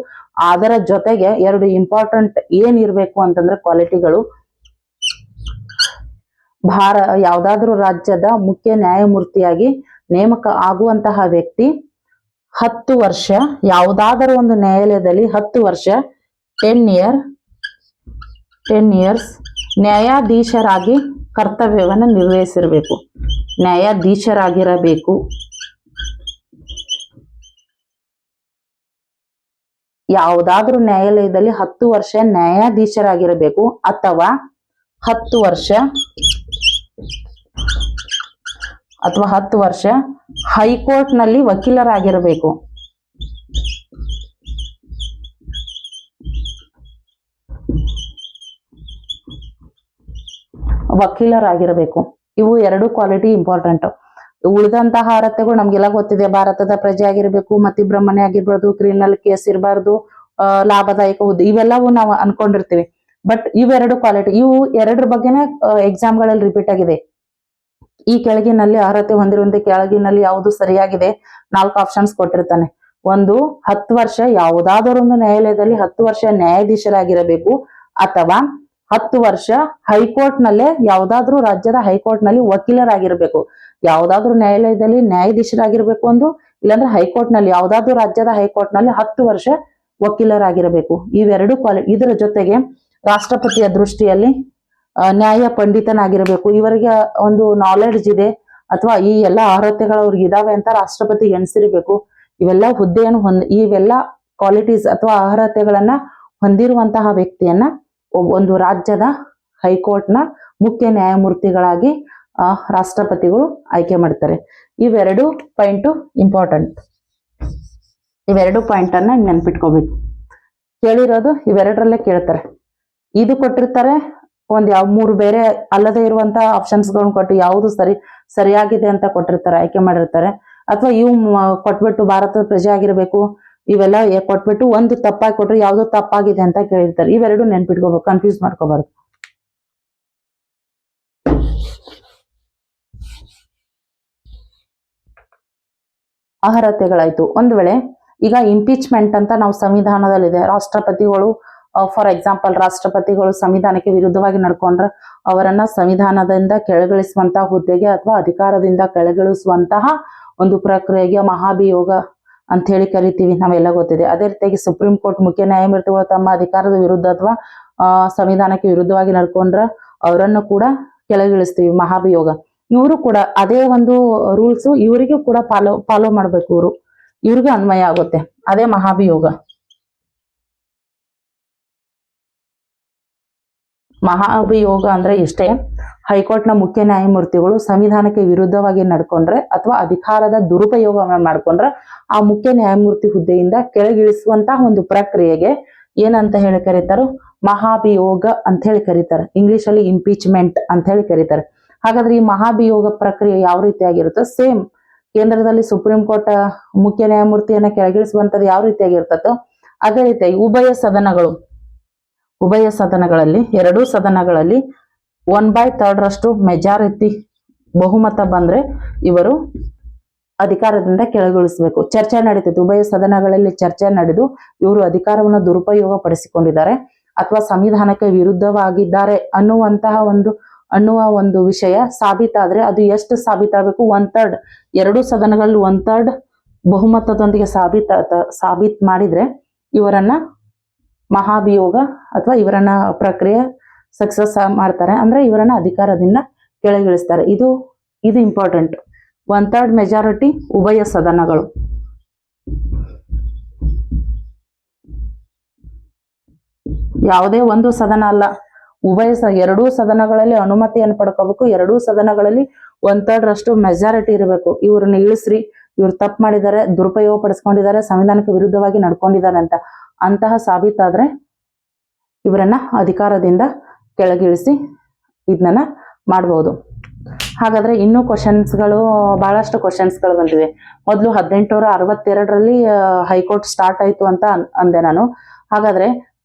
ಅದರ ಜೊತೆಗೆ ಎರಡು ಇಂಪಾರ್ಟೆಂಟ್ ಏನ್ ಇರಬೇಕು ಅಂತಂದ್ರೆ ಕ್ವಾಲಿಟಿಗಳು ಭಾರ, ಯಾವ್ದಾದ್ರು ರಾಜ್ಯದ ಮುಖ್ಯ ನ್ಯಾಯಮೂರ್ತಿಯಾಗಿ ನೇಮಕ ಆಗುವಂತಹ ವ್ಯಕ್ತಿ ಹತ್ತು ವರ್ಷ, ಯಾವುದಾದರೂ ಒಂದು ನ್ಯಾಯಾಲಯದಲ್ಲಿ ಹತ್ತು ವರ್ಷ ಟೆನ್ ಇಯರ್ ಟೆನ್ ಇಯರ್ಸ್ ನ್ಯಾಯಾಧೀಶರಾಗಿ ಕರ್ತವ್ಯವನ್ನು ನಿರ್ವಹಿಸಿರಬೇಕು. ನ್ಯಾಯಾಧೀಶರಾಗಿರಬೇಕು. ಯಾವುದಾದ್ರೂ ನ್ಯಾಯಾಲಯದಲ್ಲಿ ಹತ್ತು ವರ್ಷ ನ್ಯಾಯಾಧೀಶರಾಗಿರಬೇಕು ಅಥವಾ ಹತ್ತು ವರ್ಷ ಅಥವಾ ಹತ್ತು ವರ್ಷ ಹೈಕೋರ್ಟ್ನಲ್ಲಿ ವಕೀಲರಾಗಿರಬೇಕು. ವಕೀಲರಾಗಿರಬೇಕು. ಇವು ಎರಡು ಕ್ವಾಲಿಟಿ ಇಂಪಾರ್ಟೆಂಟ್. ಉಳಿದಂತಹ ಅರ್ಹತೆಗಳು ನಮ್ಗೆಲ್ಲ ಗೊತ್ತಿದೆ. ಭಾರತದ ಪ್ರಜೆ ಆಗಿರ್ಬೇಕು ಮತ್ತಿ ಮನೆ ಆಗಿರ್ಬಾರ್ದು, ಕ್ರಿಮಿನಲ್ ಕೇಸ್ ಇರಬಾರ್ದು ಲಾಭದಾಯಕ ಹುದ್ದೆ, ಇವೆಲ್ಲವೂ ನಾವು ಅನ್ಕೊಂಡಿರ್ತೀವಿ. ಬಟ್ ಇವೆರಡು ಕ್ವಾಲಿಟಿ, ಇವು ಎರಡರ ಬಗ್ಗೆನೇ ಎಕ್ಸಾಮ್ಗಳಲ್ಲಿ ರಿಪೀಟ್ ಆಗಿದೆ. ಈ ಕೆಳಗಿನಲ್ಲಿ ಅರ್ಹತೆ ಹೊಂದಿರುವಂತೆ ಕೆಳಗಿನಲ್ಲಿ ಯಾವುದು ಸರಿಯಾಗಿದೆ? ನಾಲ್ಕು ಆಪ್ಷನ್ಸ್ ಕೊಟ್ಟಿರ್ತಾನೆ. ಒಂದು, ಹತ್ತು ವರ್ಷ ಯಾವುದಾದರೊಂದು ನ್ಯಾಯಾಲಯದಲ್ಲಿ ಹತ್ತು ವರ್ಷ ನ್ಯಾಯಾಧೀಶರಾಗಿರಬೇಕು. ಅಥವಾ ಹತ್ತು ವರ್ಷ ಹೈಕೋರ್ಟ್ ನಲ್ಲೇ ಯಾವ್ದಾದ್ರು ರಾಜ್ಯದ ಹೈಕೋರ್ಟ್ನಲ್ಲಿ ವಕೀಲರಾಗಿರ್ಬೇಕು. ಯಾವುದಾದ್ರೂ ನ್ಯಾಯಾಲಯದಲ್ಲಿ ನ್ಯಾಯಾಧೀಶರಾಗಿರ್ಬೇಕು ಒಂದು, ಇಲ್ಲಾಂದ್ರೆ ಹೈಕೋರ್ಟ್ನಲ್ಲಿ ಯಾವುದಾದ್ರೂ ರಾಜ್ಯದ ಹೈಕೋರ್ಟ್ನಲ್ಲಿ ಹತ್ತು ವರ್ಷ ವಕೀಲರಾಗಿರಬೇಕು. ಇವೆರಡು ಕ್ವಾಲಿ, ಇದರ ಜೊತೆಗೆ ರಾಷ್ಟ್ರಪತಿಯ ದೃಷ್ಟಿಯಲ್ಲಿ ನ್ಯಾಯ ಪಂಡಿತನಾಗಿರಬೇಕು. ಇವರಿಗೆ ಒಂದು ನಾಲೆಡ್ಜ್ ಇದೆ. ಅಥವಾ ಈ ಎಲ್ಲ ಅರ್ಹತೆಗಳು ಅವ್ರಿಗೆ ಇದಾವೆ ಅಂತ ರಾಷ್ಟ್ರಪತಿ ಎಣಿಸಿರ್ಬೇಕು. ಇವೆಲ್ಲ ಹುದ್ದೆಯನ್ನು ಹೊಂದ್, ಇವೆಲ್ಲ ಕ್ವಾಲಿಟೀಸ್ ಅಥವಾ ಅರ್ಹತೆಗಳನ್ನ ಹೊಂದಿರುವಂತಹ ವ್ಯಕ್ತಿಯನ್ನ ಒಂದು ರಾಜ್ಯದ ಹೈಕೋರ್ಟ್ನ ಮುಖ್ಯ ನ್ಯಾಯಮೂರ್ತಿಗಳಾಗಿ ರಾಷ್ಟ್ರಪತಿಗಳು ಆಯ್ಕೆ ಮಾಡ್ತಾರೆ. ಇವೆರಡು ಪಾಯಿಂಟು ಇಂಪಾರ್ಟೆಂಟ್ ಇವೆರಡು ಪಾಯಿಂಟ್ ಅನ್ನ ನೆನ್ಪಿಟ್ಕೋಬೇಕು. ಕೇಳಿರೋದು ಇವೆರಡರಲ್ಲೇ ಕೇಳ್ತಾರೆ. ಇದು ಕೊಟ್ಟಿರ್ತಾರೆ ಒಂದ್ ಯಾವ ಮೂರು ಬೇರೆ ಅಲ್ಲದೆ ಇರುವಂತ ಆಪ್ಷನ್ಸ್ಗಳನ್ನ ಕೊಟ್ಟು ಯಾವುದು ಸರಿ, ಸರಿಯಾಗಿದೆ ಅಂತ ಕೊಟ್ಟಿರ್ತಾರೆ, ಆಯ್ಕೆ ಮಾಡಿರ್ತಾರೆ. ಅಥವಾ ಇವು ಕೊಟ್ಬಿಟ್ಟು ಭಾರತದ ಪ್ರಜೆ ಆಗಿರ್ಬೇಕು, ಇವೆಲ್ಲ ಕೊಟ್ಬಿಟ್ಟು ಒಂದು ತಪ್ಪಾಗಿ ಕೊಟ್ರೆ ಯಾವ್ದು ತಪ್ಪಾಗಿದೆ ಅಂತ ಕೇಳಿರ್ತಾರೆ. ಇವೆರಡು ನೆನ್ಪಿಟ್ಕೋಬೇಕು ಕನ್ಫ್ಯೂಸ್ ಮಾಡ್ಕೋಬಾರ್ದು. ಅರ್ಹತೆಗಳಾಯ್ತು. ಒಂದ್ ವೇಳೆ ಈಗ ಇಂಪೀಚ್ಮೆಂಟ್ ಅಂತ ನಾವು ಸಂವಿಧಾನದಲ್ಲಿದೆ, ರಾಷ್ಟ್ರಪತಿಗಳು ಫಾರ್ ಎಕ್ಸಾಂಪಲ್ ರಾಷ್ಟ್ರಪತಿಗಳು ಸಂವಿಧಾನಕ್ಕೆ ವಿರುದ್ಧವಾಗಿ ನಡ್ಕೊಂಡ್ರೆ ಅವರನ್ನ ಸಂವಿಧಾನದಿಂದ ಕೆಳಗಿಳಿಸುವಂತಹ ಹುದ್ದೆಗೆ ಅಥವಾ ಅಧಿಕಾರದಿಂದ ಕೆಳಗಿಳಿಸುವಂತಹ ಒಂದು ಪ್ರಕ್ರಿಯೆಗೆ ಮಹಾಭಿಯೋಗ ಅಂತ ಹೇಳಿ ಕರಿತೀವಿ ನಾವೆಲ್ಲ ಗೊತ್ತಿದೆ. ಅದೇ ರೀತಿಯಾಗಿ ಸುಪ್ರೀಂ ಕೋರ್ಟ್ ಮುಖ್ಯ ನ್ಯಾಯಮೂರ್ತಿಗಳು ತಮ್ಮ ಅಧಿಕಾರದ ವಿರುದ್ಧ ಅಥವಾ ಸಂವಿಧಾನಕ್ಕೆ ವಿರುದ್ಧವಾಗಿ ನಡ್ಕೊಂಡ್ರ ಅವರನ್ನು ಕೂಡ ಕೆಳಗಿಳಿಸ್ತೀವಿ ಮಹಾಭಿಯೋಗ. ಇವರು ಕೂಡ ಅದೇ ಒಂದು ರೂಲ್ಸ್ ಇವರಿಗೂ ಕೂಡ ಫಾಲೋ ಫಾಲೋ ಮಾಡ್ಬೇಕು ಇವರು. ಇವ್ರಿಗೂ ಅನ್ವಯ ಆಗುತ್ತೆ. ಅದೇ ಮಹಾಭಿಯೋಗ. ಮಹಾಭಿಯೋಗ ಅಂದ್ರೆ ಇಷ್ಟೇ ಹೈಕೋರ್ಟ್ನ ಮುಖ್ಯ ನ್ಯಾಯಮೂರ್ತಿಗಳು ಸಂವಿಧಾನಕ್ಕೆ ವಿರುದ್ಧವಾಗಿ ನಡ್ಕೊಂಡ್ರೆ ಅಥವಾ ಅಧಿಕಾರದ ದುರುಪಯೋಗ ಮಾಡ್ಕೊಂಡ್ರೆ ಆ ಮುಖ್ಯ ನ್ಯಾಯಮೂರ್ತಿ ಹುದ್ದೆಯಿಂದ ಕೆಳಗಿಳಿಸುವಂತಹ ಒಂದು ಪ್ರಕ್ರಿಯೆಗೆ ಏನಂತ ಹೇಳಿ ಕರೀತಾರೋ? ಮಹಾಭಿಯೋಗ ಅಂತ ಹೇಳಿ ಕರೀತಾರೆ. ಇಂಗ್ಲಿಷ್ ಅಲ್ಲಿ ಇಂಪೀಚ್ಮೆಂಟ್ ಅಂತ ಹೇಳಿ ಕರೀತಾರೆ. ಹಾಗಾದ್ರೆ ಈ ಮಹಾಭಿಯೋಗ ಪ್ರಕ್ರಿಯೆ ಯಾವ ರೀತಿಯಾಗಿರುತ್ತೆ? ಸೇಮ್ ಕೇಂದ್ರದಲ್ಲಿ ಸುಪ್ರೀಂ ಕೋರ್ಟ್ ಮುಖ್ಯ ನ್ಯಾಯಮೂರ್ತಿಯನ್ನ ಕೆಳಗಿಳಿಸುವಂತದ್ದು ಯಾವ ರೀತಿಯಾಗಿರ್ತದೋ ಅದೇ ರೀತಿಯಾಗಿ ಉಭಯ ಸದನಗಳು ಉಭಯ ಸದನಗಳಲ್ಲಿ, ಎರಡೂ ಸದನಗಳಲ್ಲಿ ಒನ್ ಬೈ ಥರ್ಡ್ ರಷ್ಟು ಮೆಜಾರಿಟಿ ಬಹುಮತ ಬಂದ್ರೆ ಇವರು ಅಧಿಕಾರದಿಂದ ಕೆಳಗಿಳಿಸಬೇಕು. ಚರ್ಚೆ ನಡೀತಿತ್ತು. ಉಭಯ ಸದನಗಳಲ್ಲಿ ಚರ್ಚೆ ನಡೆದು ಇವರು ಅಧಿಕಾರವನ್ನು ದುರುಪಯೋಗ ಪಡಿಸಿಕೊಂಡಿದ್ದಾರೆ ಅಥವಾ ಸಂವಿಧಾನಕ್ಕೆ ವಿರುದ್ಧವಾಗಿದ್ದಾರೆ ಅನ್ನುವಂತಹ ಒಂದು, ಅನ್ನುವ ಒಂದು ವಿಷಯ ಸಾಬೀತಾದ್ರೆ ಅದು ಎಷ್ಟು ಸಾಬೀತಾಗಬೇಕು? ಒನ್ ಥರ್ಡ್ ಎರಡು ಸದನಗಳಲ್ಲಿ ಒನ್ ಥರ್ಡ್ ಬಹುಮತದೊಂದಿಗೆ ಸಾಬೀತ, ಸಾಬೀತ್ ಮಾಡಿದ್ರೆ ಇವರನ್ನ ಮಹಾಭಿಯೋಗ ಅಥವಾ ಇವರನ್ನ ಪ್ರಕ್ರಿಯೆ ಸಕ್ಸಸ್ ಮಾಡ್ತಾರೆ. ಅಂದ್ರೆ ಇವರನ್ನ ಅಧಿಕಾರದಿಂದ ಕೆಳಗಿಳಿಸ್ತಾರೆ. ಇದು ಇದು ಇಂಪಾರ್ಟೆಂಟ್ ಒನ್ ಥರ್ಡ್ ಮೆಜಾರಿಟಿ ಉಭಯ ಸದನಗಳು. ಯಾವುದೇ ಒಂದು ಸದನ ಅಲ್ಲ. ಉಭಯ ಸ, ಎರಡೂ ಸದನಗಳಲ್ಲಿ ಅನುಮತಿಯನ್ನು ಪಡ್ಕೋಬೇಕು. ಎರಡೂ ಸದನಗಳಲ್ಲಿ ಒನ್ ಥರ್ಡ್ ರಷ್ಟು ಮೆಜಾರಿಟಿ ಇರಬೇಕು. ಇವ್ರನ್ನ ಇಳಿಸ್ರಿ. ಇವ್ರು ತಪ್ಪು ಮಾಡಿದ್ದಾರೆ ದುರುಪಯೋಗ ಪಡಿಸ್ಕೊಂಡಿದ್ದಾರೆ ಸಂವಿಧಾನಕ್ಕೆ ವಿರುದ್ಧವಾಗಿ ನಡ್ಕೊಂಡಿದ್ದಾರೆ ಅಂತ. ಅಂತಹ ಸಾಬೀತಾದ್ರೆ ಇವರನ್ನ ಅಧಿಕಾರದಿಂದ ಕೆಳಗಿಳಿಸಿ ಇದನ್ನ ಮಾಡಬಹುದು ಹಾಗಾದ್ರೆ ಇನ್ನೂ ಕ್ವಶನ್ಸ್ಗಳು ಬಹಳಷ್ಟು ಕ್ವಶನ್ಸ್ಗಳು ಬಂದಿವೆ. ಮೊದಲು ಹದಿನೆಂಟುನೂರ ಅರವತ್ತೆರಡರಲ್ಲಿ ಹೈಕೋರ್ಟ್ ಸ್ಟಾರ್ಟ್ ಆಯ್ತು ಅಂತ ಅಂದೆ ನಾನು. ಹಾಗಾದ್ರೆ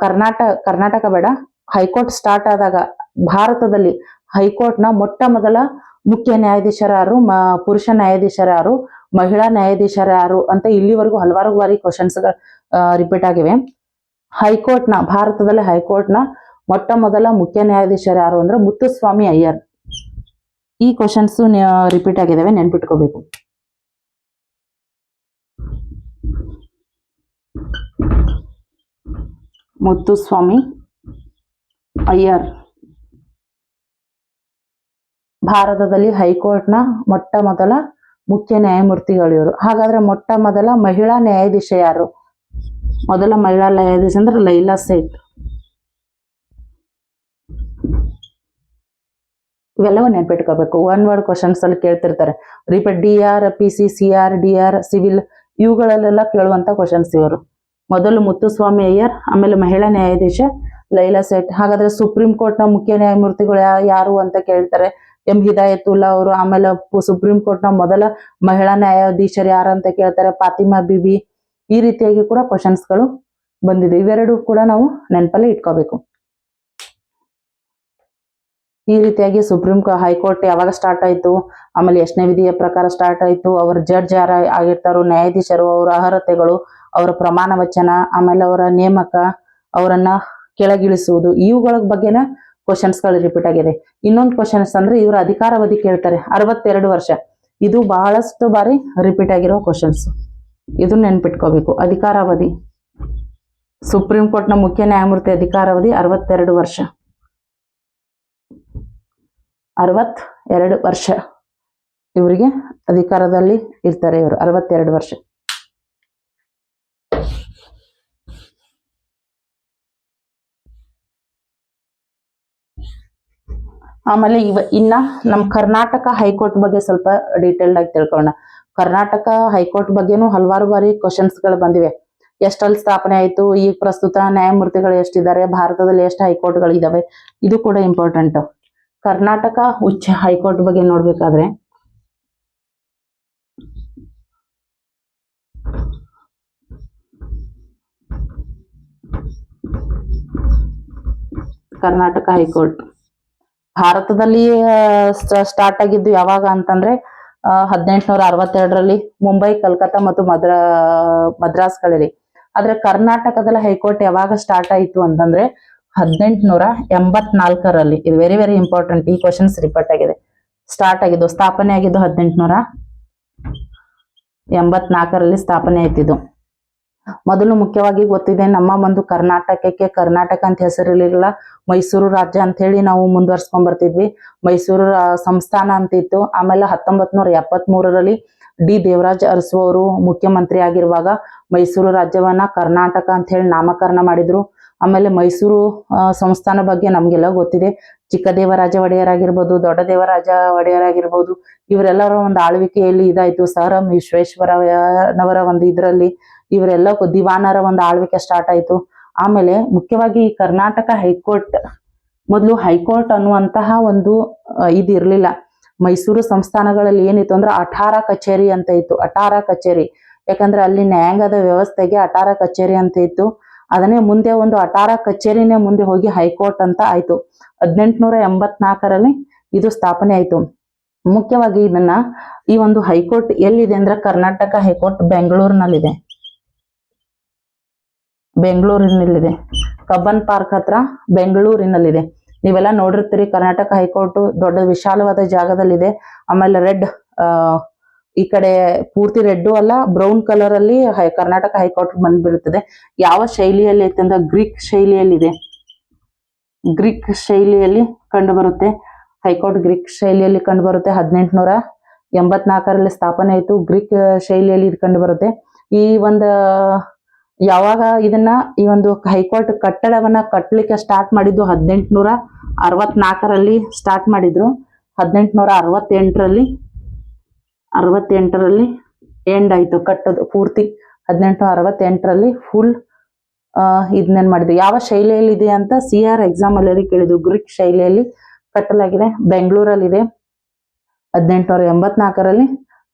ಕರ್ನಾಟಕ ಕರ್ನಾಟಕ ಬೇಡ. ಹೈಕೋರ್ಟ್ ಸ್ಟಾರ್ಟ್ ಆದಾಗ ಭಾರತದಲ್ಲಿ ಹೈಕೋರ್ಟ್ನ ಮೊಟ್ಟ ಮೊದಲ ಮುಖ್ಯ ನ್ಯಾಯಾಧೀಶರಾರು, ಮ- ಪುರುಷ ನ್ಯಾಯಾಧೀಶರು ಮಹಿಳಾ ನ್ಯಾಯಾಧೀಶರು ಅಂತ ಇಲ್ಲಿವರೆಗೂ ಹಲವಾರು ಬಾರಿ ಕ್ವಶನ್ಸ್ ರಿಪೀಟ್ ಆಗಿವೆ. ಹೈಕೋರ್ಟ್ನ, ಭಾರತದಲ್ಲಿ ಹೈಕೋರ್ಟ್ನ ಮೊಟ್ಟ ಮೊದಲ ಮುಖ್ಯ ನ್ಯಾಯಾಧೀಶರು ಯಾರು ಅಂದ್ರೆ ಮುತ್ತುಸ್ವಾಮಿ ಅಯ್ಯರ್. ಈ ಕ್ವಶನ್ಸ್ ರಿಪೀಟ್ ಆಗಿದಾವೆ, ನೆನ್ಪಿಟ್ಕೋಬೇಕು. ಮುತ್ತುಸ್ವಾಮಿ ಅಯ್ಯರ್. ಭಾರತದಲ್ಲಿ ಹೈಕೋರ್ಟ್ನ ಮೊಟ್ಟ ಮೊದಲ ಮುಖ್ಯ ನ್ಯಾಯಮೂರ್ತಿಗಳು ಇವರು ಹಾಗಾದ್ರೆ ಮೊಟ್ಟ ಮೊದಲ ಮಹಿಳಾ ನ್ಯಾಯಾಧೀಶ ಯಾರು? ಮೊದಲ ಮಹಿಳಾ ನ್ಯಾಯಾಧೀಶ ಅಂದ್ರೆ ಲೈಲಾ ಸೇಠ್. ಇವೆಲ್ಲವೂ ನೆನ್ಪಿಟ್ಕೋಬೇಕು. ಒನ್ ವರ್ಡ್ ಕ್ವಶನ್ಸ್ ಅಲ್ಲಿ ಕೇಳ್ತಿರ್ತಾರೆ. Repeat D R P C C R D R civil ಇವುಗಳಲ್ಲೆಲ್ಲ ಕೇಳುವಂತ ಕ್ವಶನ್ಸ್ ಇವರು. ಮೊದಲು ಮುತ್ತುಸ್ವಾಮಿ ಅಯ್ಯರ್, ಆಮೇಲೆ ಮಹಿಳಾ ನ್ಯಾಯಾಧೀಶ ಲೈಲಾ ಸೇಠ್. ಹಾಗಾದ್ರೆ ಸುಪ್ರೀಂ ಕೋರ್ಟ್ನ ಮುಖ್ಯ ನ್ಯಾಯಮೂರ್ತಿಗಳು ಯಾರು ಅಂತ ಕೇಳ್ತಾರೆ? ಎಂ ಹಿದಾಯತುಲ್ಲಾ ಅವರು ಆಮೇಲೆ ಸುಪ್ರೀಂ ಕೋರ್ಟ್ನ ಮೊದಲ ಮಹಿಳಾ ನ್ಯಾಯಾಧೀಶರು ಯಾರಂತ ಕೇಳ್ತಾರೆ, ಫಾತಿಮಾ ಬಿಬಿ. ಈ ರೀತಿಯಾಗಿ ಕೂಡ ಕ್ವಶನ್ಸ್ಗಳು ಬಂದಿದೆ. ಇವೆರಡು ಕೂಡ ನಾವು ನೆನಪಲ್ಲಿ ಇಟ್ಕೋಬೇಕು. ಈ ರೀತಿಯಾಗಿ ಸುಪ್ರೀಂ ಹೈಕೋರ್ಟ್ ಯಾವಾಗ ಸ್ಟಾರ್ಟ್ ಆಯ್ತು, ಆಮೇಲೆ ಎಷ್ಟನೇ ವಿಧಿಯ ಪ್ರಕಾರ ಸ್ಟಾರ್ಟ್ ಆಯ್ತು, ಅವರ ಜಡ್ಜ್ ಯಾರ ಆಗಿರ್ತಾರೋ, ನ್ಯಾಯಾಧೀಶರು, ಅವರ ಅರ್ಹತೆಗಳು, ಅವರ ಪ್ರಮಾಣ ವಚನ, ಆಮೇಲೆ ಅವರ ನೇಮಕ, ಅವರನ್ನ ಕೆಳಗಿಳಿಸುವುದು, ಇವುಗಳ ಬಗ್ಗೆನ ಕ್ವಶನ್ಸ್ಗಳು ರಿಪೀಟ್ ಆಗಿದೆ. ಇನ್ನೊಂದು ಕ್ವಶನ್ಸ್ ಅಂದ್ರೆ ಇವರು ಅಧಿಕಾರಾವಧಿ ಕೇಳ್ತಾರೆ, ಅರವತ್ತೆರಡು ವರ್ಷ. ಇದು ಬಹಳಷ್ಟು ಬಾರಿ ರಿಪೀಟ್ ಆಗಿರೋ ಕ್ವಶನ್ಸ್ ಇದು ನೆನ್ಪಿಟ್ಕೋಬೇಕು. ಅಧಿಕಾರಾವಧಿ. ಸುಪ್ರೀಂ ಕೋರ್ಟ್ನ ಮುಖ್ಯ ನ್ಯಾಯಮೂರ್ತಿ ಅಧಿಕಾರಾವಧಿ ಅರವತ್ತೆರಡು ವರ್ಷ. ಅರವತ್ ಎರಡು ವರ್ಷ. ಇವರಿಗೆ ಅಧಿಕಾರದಲ್ಲಿ ಇರ್ತಾರೆ ಇವರು, ಅರವತ್ತೆರಡು ವರ್ಷ. ಆಮೇಲೆ ಇವ ಇನ್ನ ನಮ್ಮ ಕರ್ನಾಟಕ ಹೈಕೋರ್ಟ್ ಬಗ್ಗೆ ಸ್ವಲ್ಪ ಡೀಟೇಲ್ಡ್ ಆಗಿ ತಿಳ್ಕೊಳ್ಳೋಣ. ಕರ್ನಾಟಕ ಹೈಕೋರ್ಟ್ ಬಗ್ಗೆನೂ ಹಲವಾರು ಬಾರಿ ಕ್ವಶನ್ಸ್ಗಳು ಬಂದಿವೆ. ಎಷ್ಟಲ್ಲಿ ಸ್ಥಾಪನೆ ಆಯಿತು ಈಗ ಪ್ರಸ್ತುತ ನ್ಯಾಯಮೂರ್ತಿಗಳು ಎಷ್ಟಿದ್ದಾರೆ, ಭಾರತದಲ್ಲಿ ಎಷ್ಟು ಹೈಕೋರ್ಟ್ ಇದಾವೆ, ಇದು ಕೂಡ ಇಂಪಾರ್ಟೆಂಟ್ ಕರ್ನಾಟಕ ಉಚ್ಚ ಹೈಕೋರ್ಟ್ ಬಗ್ಗೆ ನೋಡ್ಬೇಕಾದ್ರೆ ಕರ್ನಾಟಕ ಹೈಕೋರ್ಟ್. ಭಾರತದಲ್ಲಿ ಸ್ಟಾರ್ಟ್ ಆಗಿದ್ದು ಯಾವಾಗ ಅಂತಂದ್ರೆ ಹದಿನೆಂಟುನೂರ ಅರವತ್ತೆರಡರಲ್ಲಿ ಮುಂಬೈ, ಕಲ್ಕತ್ತಾ ಮತ್ತು ಮದ್ರಾ, ಮದ್ರಾಸ್ಗಳಲ್ಲಿ. ಆದ್ರೆ ಕರ್ನಾಟಕದಲ್ಲಿ ಹೈಕೋರ್ಟ್ ಯಾವಾಗ ಸ್ಟಾರ್ಟ್ ಆಯಿತು ಅಂತಂದ್ರೆ ಹದಿನೆಂಟುನೂರ ಎಂಬತ್ನಾಲ್ಕರಲ್ಲಿ. ಇದು ವೆರಿ ವೆರಿ ಇಂಪಾರ್ಟೆಂಟ್ ಈ ಕ್ವಶನ್ಸ್ ರಿಪೋರ್ಟ್ ಆಗಿದೆ. ಸ್ಟಾರ್ಟ್ ಆಗಿದ್ದು, ಸ್ಥಾಪನೆ ಆಗಿದ್ದು ಹದಿನೆಂಟುನೂರ ಎಂಬತ್ನಾಲ್ಕರಲ್ಲಿ ಸ್ಥಾಪನೆ ಆಯ್ತಿದ್ದು. ಮೊದಲು ಮುಖ್ಯವಾಗಿ ಗೊತ್ತಿದೆ, ನಮ್ಮ ಒಂದು ಕರ್ನಾಟಕಕ್ಕೆ, ಕರ್ನಾಟಕ ಅಂತ ಹೆಸರಿರಲಿಲ್ಲ, ಮೈಸೂರು ರಾಜ್ಯ ಅಂತ ಹೇಳಿ ನಾವು ಮುಂದುವರ್ಸ್ಕೊಂಡ್ ಬರ್ತಿದ್ವಿ ಮೈಸೂರು ಸಂಸ್ಥಾನ ಅಂತ ಇತ್ತು. ಆಮೇಲೆ ಹತ್ತೊಂಬತ್ ನೂರ ಡಿ ದೇವರಾಜ್ ಅರಸು ಅವರು ಮುಖ್ಯಮಂತ್ರಿ ಆಗಿರುವಾಗ ಮೈಸೂರು ರಾಜ್ಯವನ್ನ ಕರ್ನಾಟಕ ಅಂತ ಹೇಳಿ ನಾಮಕರಣ ಮಾಡಿದ್ರು. ಆಮೇಲೆ ಮೈಸೂರು ಸಂಸ್ಥಾನ ಬಗ್ಗೆ ನಮ್ಗೆಲ್ಲ ಗೊತ್ತಿದೆ. ಚಿಕ್ಕದೇವರಾಜ ಒಡೆಯರ್ ಆಗಿರ್ಬೋದು ದೊಡ್ಡ ದೇವರಾಜ ಒಡೆಯರ್ ಆಗಿರ್ಬೋದು ಇವರೆಲ್ಲರ ಒಂದು ಆಳ್ವಿಕೆಯಲ್ಲಿ ಇದಾಯ್ತು. ಸರ್ ಎಂ ವಿಶ್ವೇಶ್ವರಯ್ಯನವರ ಒಂದು ಇದರಲ್ಲಿ ಇವರೆಲ್ಲ ದಿವಾನರ ಒಂದು ಆಳ್ವಿಕೆ ಸ್ಟಾರ್ಟ್ ಆಯ್ತು. ಆಮೇಲೆ ಮುಖ್ಯವಾಗಿ ಈ ಕರ್ನಾಟಕ ಹೈಕೋರ್ಟ್, ಮೊದಲು ಹೈಕೋರ್ಟ್ ಅನ್ನುವಂತಹ ಒಂದು ಇದಿರ್ಲಿಲ್ಲ ಇದು ಮೈಸೂರು ಸಂಸ್ಥಾನಗಳಲ್ಲಿ ಏನಿತ್ತು ಅಂದ್ರೆ ಅಠಾರ ಕಚೇರಿ ಅಂತ ಇತ್ತು, ಅಠಾರ ಕಚೇರಿ. ಯಾಕಂದ್ರೆ ಅಲ್ಲಿ ನ್ಯಾಯಾಂಗದ ವ್ಯವಸ್ಥೆಗೆ ಅಠಾರ ಕಚೇರಿ ಅಂತ ಇತ್ತು. ಅದನ್ನೇ ಮುಂದೆ ಒಂದು ಅಠಾರ ಕಚೇರಿನೇ ಮುಂದೆ ಹೋಗಿ ಹೈಕೋರ್ಟ್ ಅಂತ ಆಯ್ತು. ಹದಿನೆಂಟುನೂರ ಎಂಬತ್ನಾಲ್ಕರಲ್ಲಿ ಇದು ಸ್ಥಾಪನೆ ಆಯ್ತು. ಮುಖ್ಯವಾಗಿ ಇದನ್ನ ಈ ಒಂದು ಹೈಕೋರ್ಟ್ ಎಲ್ಲಿದೆ ಅಂದ್ರೆ ಕರ್ನಾಟಕ ಹೈಕೋರ್ಟ್ ಬೆಂಗಳೂರಿನಲ್ಲಿದೆ. ಬೆಂಗಳೂರಿನಲ್ಲಿದೆ. ಕಬ್ಬನ್ ಪಾರ್ಕ್ ಹತ್ರ ಬೆಂಗಳೂರಿನಲ್ಲಿದೆ. ನೀವೆಲ್ಲ ನೋಡಿರ್ತೀರಿ, ಕರ್ನಾಟಕ ಹೈಕೋರ್ಟ್ ದೊಡ್ಡ ವಿಶಾಲವಾದ ಜಾಗದಲ್ಲಿದೆ. ಆಮೇಲೆ ರೆಡ್ ಈ ಕಡೆ ಪೂರ್ತಿ ರೆಡ್ ಅಲ್ಲ, ಬ್ರೌನ್ ಕಲರ್ ಅಲ್ಲಿ ಕರ್ನಾಟಕ ಹೈಕೋರ್ಟ್ ಬಂದ್ಬಿಡುತ್ತದೆ ಯಾವ ಶೈಲಿಯಲ್ಲಿ ಐತೆ ಅಂದ್ರೆ ಗ್ರೀಕ್ ಶೈಲಿಯಲ್ಲಿದೆ. ಗ್ರೀಕ್ ಶೈಲಿಯಲ್ಲಿ ಕಂಡು ಬರುತ್ತೆ ಹೈಕೋರ್ಟ್ ಗ್ರೀಕ್ ಶೈಲಿಯಲ್ಲಿ ಕಂಡು ಬರುತ್ತೆ ಹದಿನೆಂಟುನೂರ ಎಂಬತ್ನಾಲ್ಕರಲ್ಲಿ ಸ್ಥಾಪನೆ ಆಯಿತು. ಗ್ರೀಕ್ ಶೈಲಿಯಲ್ಲಿ ಇದು ಕಂಡು ಬರುತ್ತೆ ಈ ಒಂದು ಯಾವಾಗ ಇದನ್ನ ಈ ಒಂದು ಹೈಕೋರ್ಟ್ ಕಟ್ಟಡವನ್ನ ಕಟ್ಟಲಿಕ್ಕೆ ಸ್ಟಾರ್ಟ್ ಮಾಡಿದ್ದು ಹದಿನೆಂಟುನೂರ ಅರವತ್ನಾಲ್ಕರಲ್ಲಿ ಸ್ಟಾರ್ಟ್ ಮಾಡಿದ್ರು. ಹದಿನೆಂಟುನೂರ ಅರವತ್ತೆಂಟರಲ್ಲಿ ಅರವತ್ತೆಂಟರಲ್ಲಿ ಎಂಡ್ ಆಯಿತು ಕಟ್ಟೋದು ಪೂರ್ತಿ. ಹದಿನೆಂಟು ಅರವತ್ತೆಂಟರಲ್ಲಿ ಫುಲ್ ಇದನ್ನೇನು ಮಾಡಿದ್ರು. ಯಾವ ಶೈಲಿಯಲ್ಲಿ ಇದೆ ಅಂತ ಸಿ ಆರ್ ಎಕ್ಸಾಮಲ್ಲಿ ಕೇಳಿದ್ರು. ಗ್ರೀಕ್ ಶೈಲಿಯಲ್ಲಿ ಕಟ್ಟಲಾಗಿದೆ. ಬೆಂಗಳೂರಲ್ಲಿದೆ. ಹದಿನೆಂಟುನೂರ ಎಂಬತ್ನಾಲ್ಕರಲ್ಲಿ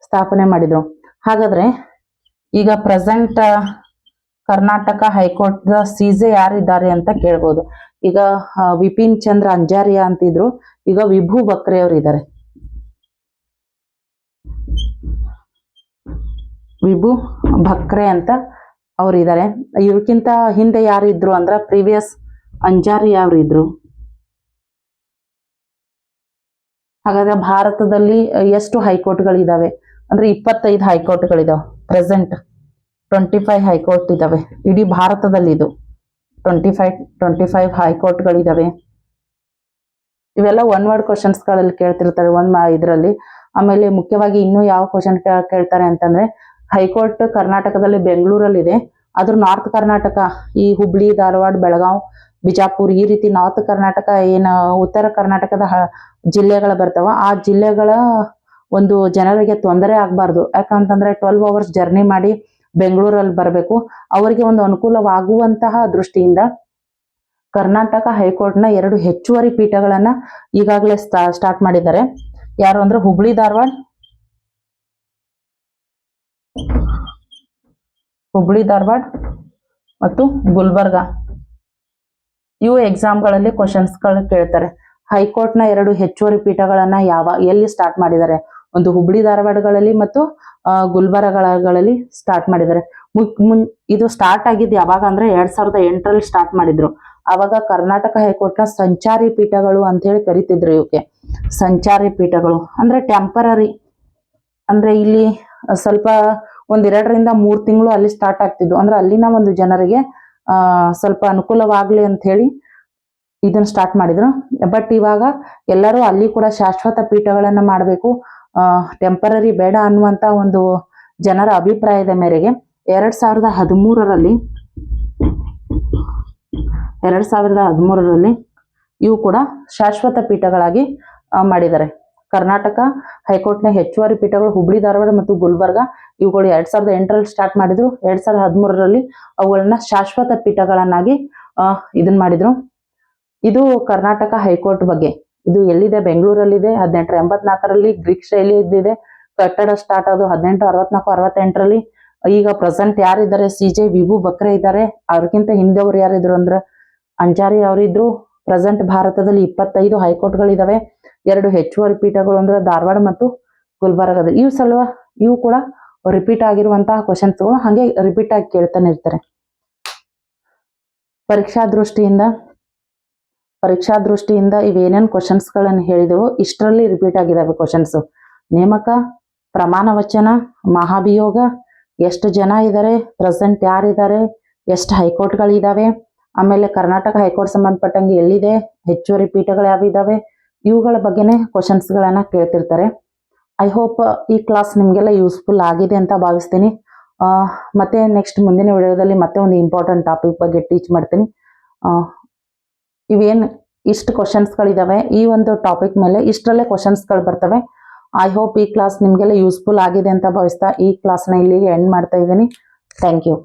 ಸ್ಥಾಪನೆ ಮಾಡಿದರು. ಹಾಗಾದರೆ ಈಗ ಪ್ರೆಸೆಂಟ್ ಕರ್ನಾಟಕ ಹೈಕೋರ್ಟ್ ಸೀಜೆ ಯಾರಿದ್ದಾರೆ ಅಂತ ಕೇಳ್ಬೋದು. ಈಗ ವಿಪಿನ್ ಚಂದ್ರ ಅಂಜಾರಿಯಾ ಅಂತಿದ್ರು. ಈಗ ವಿಭು ಬಕ್ರೆ ಅವರು ಇದ್ದಾರೆ ವಿಭು ಬಕ್ರೆ ಅಂತ ಅವ್ರು ಇದ್ದಾರೆ ಇವ್ರಕ್ಕಿಂತ ಹಿಂದೆ ಯಾರು ಅಂದ್ರೆ ಪ್ರೀವಿಯಸ್ ಅಂಜಾರಿ ಅವ್ರು ಇದ್ರು ಹಾಗಾದ್ರೆ ಭಾರತದಲ್ಲಿ ಎಷ್ಟು ಹೈಕೋರ್ಟ್ಗಳಿದಾವೆ? ಅಂದ್ರೆ ಇಪ್ಪತ್ತೈದು ಹೈಕೋರ್ಟ್ಗಳಿದಾವೆ, present. Twenty five high court ಇದ್ದಾವೆ ಇಡೀ ಭಾರತದಲ್ಲಿ ಇದು. ಟ್ವೆಂಟಿ ಫೈವ್ ಟ್ವೆಂಟಿ ಫೈವ್ ಹೈಕೋರ್ಟ್ಗಳಿದಾವೆ ಇವೆಲ್ಲ ಒನ್ ವರ್ಡ್ ಕ್ವಶನ್ಸ್ಗಳಲ್ಲಿ ಕೇಳ್ತಿರ್ತಾರೆ ಒಂದು ಇದರಲ್ಲಿ. ಆಮೇಲೆ ಮುಖ್ಯವಾಗಿ ಇನ್ನೂ ಯಾವ ಕ್ವಶನ್ ಕೇಳ್ತಾರೆ ಅಂತಂದ್ರೆ ಹೈಕೋರ್ಟ್ ಕರ್ನಾಟಕದಲ್ಲಿ ಬೆಂಗಳೂರಲ್ಲಿದೆ. ಅದ್ರ ನಾರ್ತ್ ಕರ್ನಾಟಕ, ಈ ಹುಬ್ಳಿ, ಧಾರವಾಡ, ಬೆಳಗಾವ್, ಬಿಜಾಪುರ್, ಈ ರೀತಿ ನಾರ್ತ್ ಕರ್ನಾಟಕ ಏನು ಉತ್ತರ ಕರ್ನಾಟಕದ ಜಿಲ್ಲೆಗಳು ಬರ್ತಾವ. ಆ ಜಿಲ್ಲೆಗಳ ಒಂದು ಜನರಿಗೆ ತೊಂದರೆ ಆಗಬಾರ್ದು. ಯಾಕಂತಂದ್ರೆ ಟ್ವೆಲ್ವ್ ಅವರ್ಸ್ ಜರ್ನಿ ಮಾಡಿ ಬೆಂಗಳೂರಲ್ಲಿ ಬರಬೇಕು. ಅವರಿಗೆ ಒಂದು ಅನುಕೂಲವಾಗುವಂತಹ ದೃಷ್ಟಿಯಿಂದ ಕರ್ನಾಟಕ ಹೈಕೋರ್ಟ್ನ ಎರಡು ಹೆಚ್ಚುವರಿ ಪೀಠಗಳನ್ನ ಈಗಾಗಲೇ ಸ್ಟಾರ್ಟ್ ಮಾಡಿದ್ದಾರೆ. ಯಾರು ಅಂದ್ರೆ ಹುಬ್ಳಿ ಧಾರವಾಡ ಹುಬ್ಳಿ ಧಾರವಾಡ ಮತ್ತು ಗುಲ್ಬರ್ಗ. ಇವು ಎಕ್ಸಾಮ್ಗಳಲ್ಲಿ ಕ್ವಶನ್ಸ್ಗಳು ಕೇಳ್ತಾರೆ. ಹೈಕೋರ್ಟ್ನ ಎರಡು ಹೆಚ್ಚುವರಿ ಪೀಠಗಳನ್ನ ಯಾವ, ಎಲ್ಲಿ ಸ್ಟಾರ್ಟ್ ಮಾಡಿದ್ದಾರೆ? ಒಂದು ಹುಬ್ಳಿ ಧಾರವಾಡಗಳಲ್ಲಿ ಮತ್ತು ಗುಲ್ಬರ್ಗಗಳಲ್ಲಿ ಸ್ಟಾರ್ಟ್ ಮಾಡಿದ್ದಾರೆ. ಮುನ್ ಇದು ಸ್ಟಾರ್ಟ್ ಆಗಿದ್ದು ಯಾವಾಗ ಅಂದ್ರೆ ಎರಡ್ ಸಾವಿರದ ಎಂಟರಲ್ಲಿ ಸ್ಟಾರ್ಟ್ ಮಾಡಿದ್ರು. ಅವಾಗ ಕರ್ನಾಟಕ ಹೈಕೋರ್ಟ್ನ ಸಂಚಾರಿ ಪೀಠಗಳು ಅಂತ ಹೇಳಿ ಕರಿತಿದ್ರು ಇವಕ್ಕೆ ಸಂಚಾರಿ ಪೀಠಗಳು. ಅಂದ್ರೆ ಟೆಂಪರರಿ ಅಂದ್ರೆ ಇಲ್ಲಿ ಸ್ವಲ್ಪ ಒಂದೆರಡರಿಂದ ಮೂರ್ ತಿಂಗಳು ಅಲ್ಲಿ ಸ್ಟಾರ್ಟ್ ಆಗ್ತಿದ್ವು. ಅಂದ್ರೆ ಅಲ್ಲಿನ ಒಂದು ಜನರಿಗೆ ಸ್ವಲ್ಪ ಅನುಕೂಲವಾಗ್ಲಿ ಅಂತ ಹೇಳಿ ಇದನ್ನ ಸ್ಟಾರ್ಟ್ ಮಾಡಿದ್ರು. ಬಟ್ ಇವಾಗ ಎಲ್ಲರೂ ಅಲ್ಲಿ ಕೂಡ ಶಾಶ್ವತ ಪೀಠಗಳನ್ನ ಮಾಡಬೇಕು. ಟೆಂಪರರಿ ಬೇಡ ಅನ್ನುವಂಥ ಒಂದು ಜನರ ಅಭಿಪ್ರಾಯದ ಮೇರೆಗೆ ಎರಡು ಸಾವಿರದ ಹದಿಮೂರರಲ್ಲಿ, ಎರಡು ಸಾವಿರದ ಹದಿಮೂರರಲ್ಲಿ ಇವು ಕೂಡ ಶಾಶ್ವತ ಪೀಠಗಳಾಗಿ ಮಾಡಿದ್ದಾರೆ. ಕರ್ನಾಟಕ ಹೈಕೋರ್ಟ್ನ ಹೆಚ್ಚುವರಿ ಪೀಠಗಳು ಹುಬ್ಳಿ, ಧಾರವಾಡ ಮತ್ತು ಗುಲ್ಬರ್ಗ ಇವುಗಳು ಎರಡು ಸಾವಿರದ ಎಂಟರಲ್ಲಿ ಸ್ಟಾರ್ಟ್ ಮಾಡಿದ್ರು. ಎರಡ್ ಸಾವಿರದ ಹದಿಮೂರರಲ್ಲಿ ಅವುಗಳನ್ನ ಶಾಶ್ವತ ಪೀಠಗಳನ್ನಾಗಿ ಇದನ್ನ ಇದನ್ ಮಾಡಿದ್ರು. ಇದು ಕರ್ನಾಟಕ ಹೈಕೋರ್ಟ್ ಬಗ್ಗೆ. ಇದು ಎಲ್ಲಿದೆ? ಬೆಂಗಳೂರಲ್ಲಿದೆ. ಹದಿನೆಂಟರ ಎಂಬತ್ನಾಲ್ಕರಲ್ಲಿ ಗ್ರೀಕ್ ಶೈಲಿ ಇದ್ದಿದೆ. ಕಟ್ಟಡ ಸ್ಟಾರ್ಟ್ ಅದು ಹದಿನೆಂಟು, ಅರವತ್ನಾಲ್ಕು, ಅರವತ್ತೆಂಟರಲ್ಲಿ. ಈಗ ಪ್ರೆಸೆಂಟ್ ಯಾರಿದ್ದಾರೆ? ಸಿ ಜೆ, ವಿಭು ಬಕ್ರೆ ಇದ್ದಾರೆ. ಅವ್ರಿಗಿಂತ ಹಿಂದೆವ್ರು ಯಾರಿದ್ರು ಅಂದ್ರೆ ಅಂಜಾರಿ ಅವರಿದ್ರು. ಪ್ರೆಸೆಂಟ್ ಭಾರತದಲ್ಲಿ ಇಪ್ಪತ್ತೈದು ಹೈಕೋರ್ಟ್ಗಳಿದಾವೆ. ಎರಡು ಹೆಚ್ಚುವರಿ ಪೀಠಗಳು ಅಂದ್ರೆ ಧಾರವಾಡ ಮತ್ತು ಗುಲ್ಬರ್ಗದ ಇವು ಸಲುವ ಇವು ಕೂಡ ರಿಪೀಟ್ ಆಗಿರುವಂತಹ ಕ್ವಶನ್ಸ್ಗಳು ಹಾಗೆ ರಿಪೀಟ್ ಆಗಿ ಕೇಳ್ತಾನೆ ಇರ್ತಾರೆ. ಪರೀಕ್ಷಾ ದೃಷ್ಟಿಯಿಂದ ಪರೀಕ್ಷಾ ದೃಷ್ಟಿಯಿಂದ ಇವೇನೇನು ಕ್ವಶನ್ಸ್ಗಳನ್ನು ಹೇಳಿದೆವು ಇಷ್ಟರಲ್ಲಿ ರಿಪೀಟ್ ಆಗಿದಾವೆ ಕ್ವಶನ್ಸ್ ನೇಮಕ, ಪ್ರಮಾಣ ವಚನ, ಮಹಾಭಿಯೋಗ, ಎಷ್ಟು ಜನ ಇದ್ದಾರೆ ಪ್ರೆಸೆಂಟ್ ಯಾರಿದ್ದಾರೆ ಎಷ್ಟು ಹೈಕೋರ್ಟ್ಗಳಿದಾವೆ, ಆಮೇಲೆ ಕರ್ನಾಟಕ ಹೈಕೋರ್ಟ್ ಸಂಬಂಧಪಟ್ಟಂಗೆ ಎಲ್ಲಿದೆ ಹೆಚ್ಚುವರಿ ಪೀಠಗಳು ಯಾವ ಇದಾವೆ ಇವುಗಳ ಬಗ್ಗೆನೇ ಕ್ವಶನ್ಸ್ ಗಳನ್ನ ಕೇಳ್ತಿರ್ತಾರೆ. ಐ ಹೋಪ್ ಈ ಕ್ಲಾಸ್ ನಿಮಗೆಲ್ಲ ಯೂಸ್ಫುಲ್ ಆಗಿದೆ ಅಂತ ಭಾವಿಸ್ತೀನಿ. ಮತ್ತೆ ನೆಕ್ಸ್ಟ್ ಮುಂದಿನ ವಿಡಿಯೋದಲ್ಲಿ ಮತ್ತೆ ಒಂದು ಇಂಪಾರ್ಟೆಂಟ್ ಟಾಪಿಕ್ ಬಗ್ಗೆ ಟೀಚ್ ಮಾಡ್ತೀನಿ. ಇವೇನ್ ಇಷ್ಟು ಕ್ವಶನ್ಸ್ಗಳಿದ್ದಾವೆ ಈ ಒಂದು ಟಾಪಿಕ್ ಮೇಲೆ ಇಷ್ಟರಲ್ಲೇ ಕ್ವಶನ್ಸ್ಗಳು ಬರ್ತವೆ. ಐ ಹೋಪ್ ಈ ಕ್ಲಾಸ್ ನಿಮಗೆಲ್ಲ ಯೂಸ್ಫುಲ್ ಆಗಿದೆ ಅಂತ ಭಾವಿಸ್ತಾ ಈ ಕ್ಲಾಸ್ನ ಇಲ್ಲಿಗೆ ಎಂಡ್ ಮಾಡ್ತಾ ಇದ್ದೀನಿ. Thank you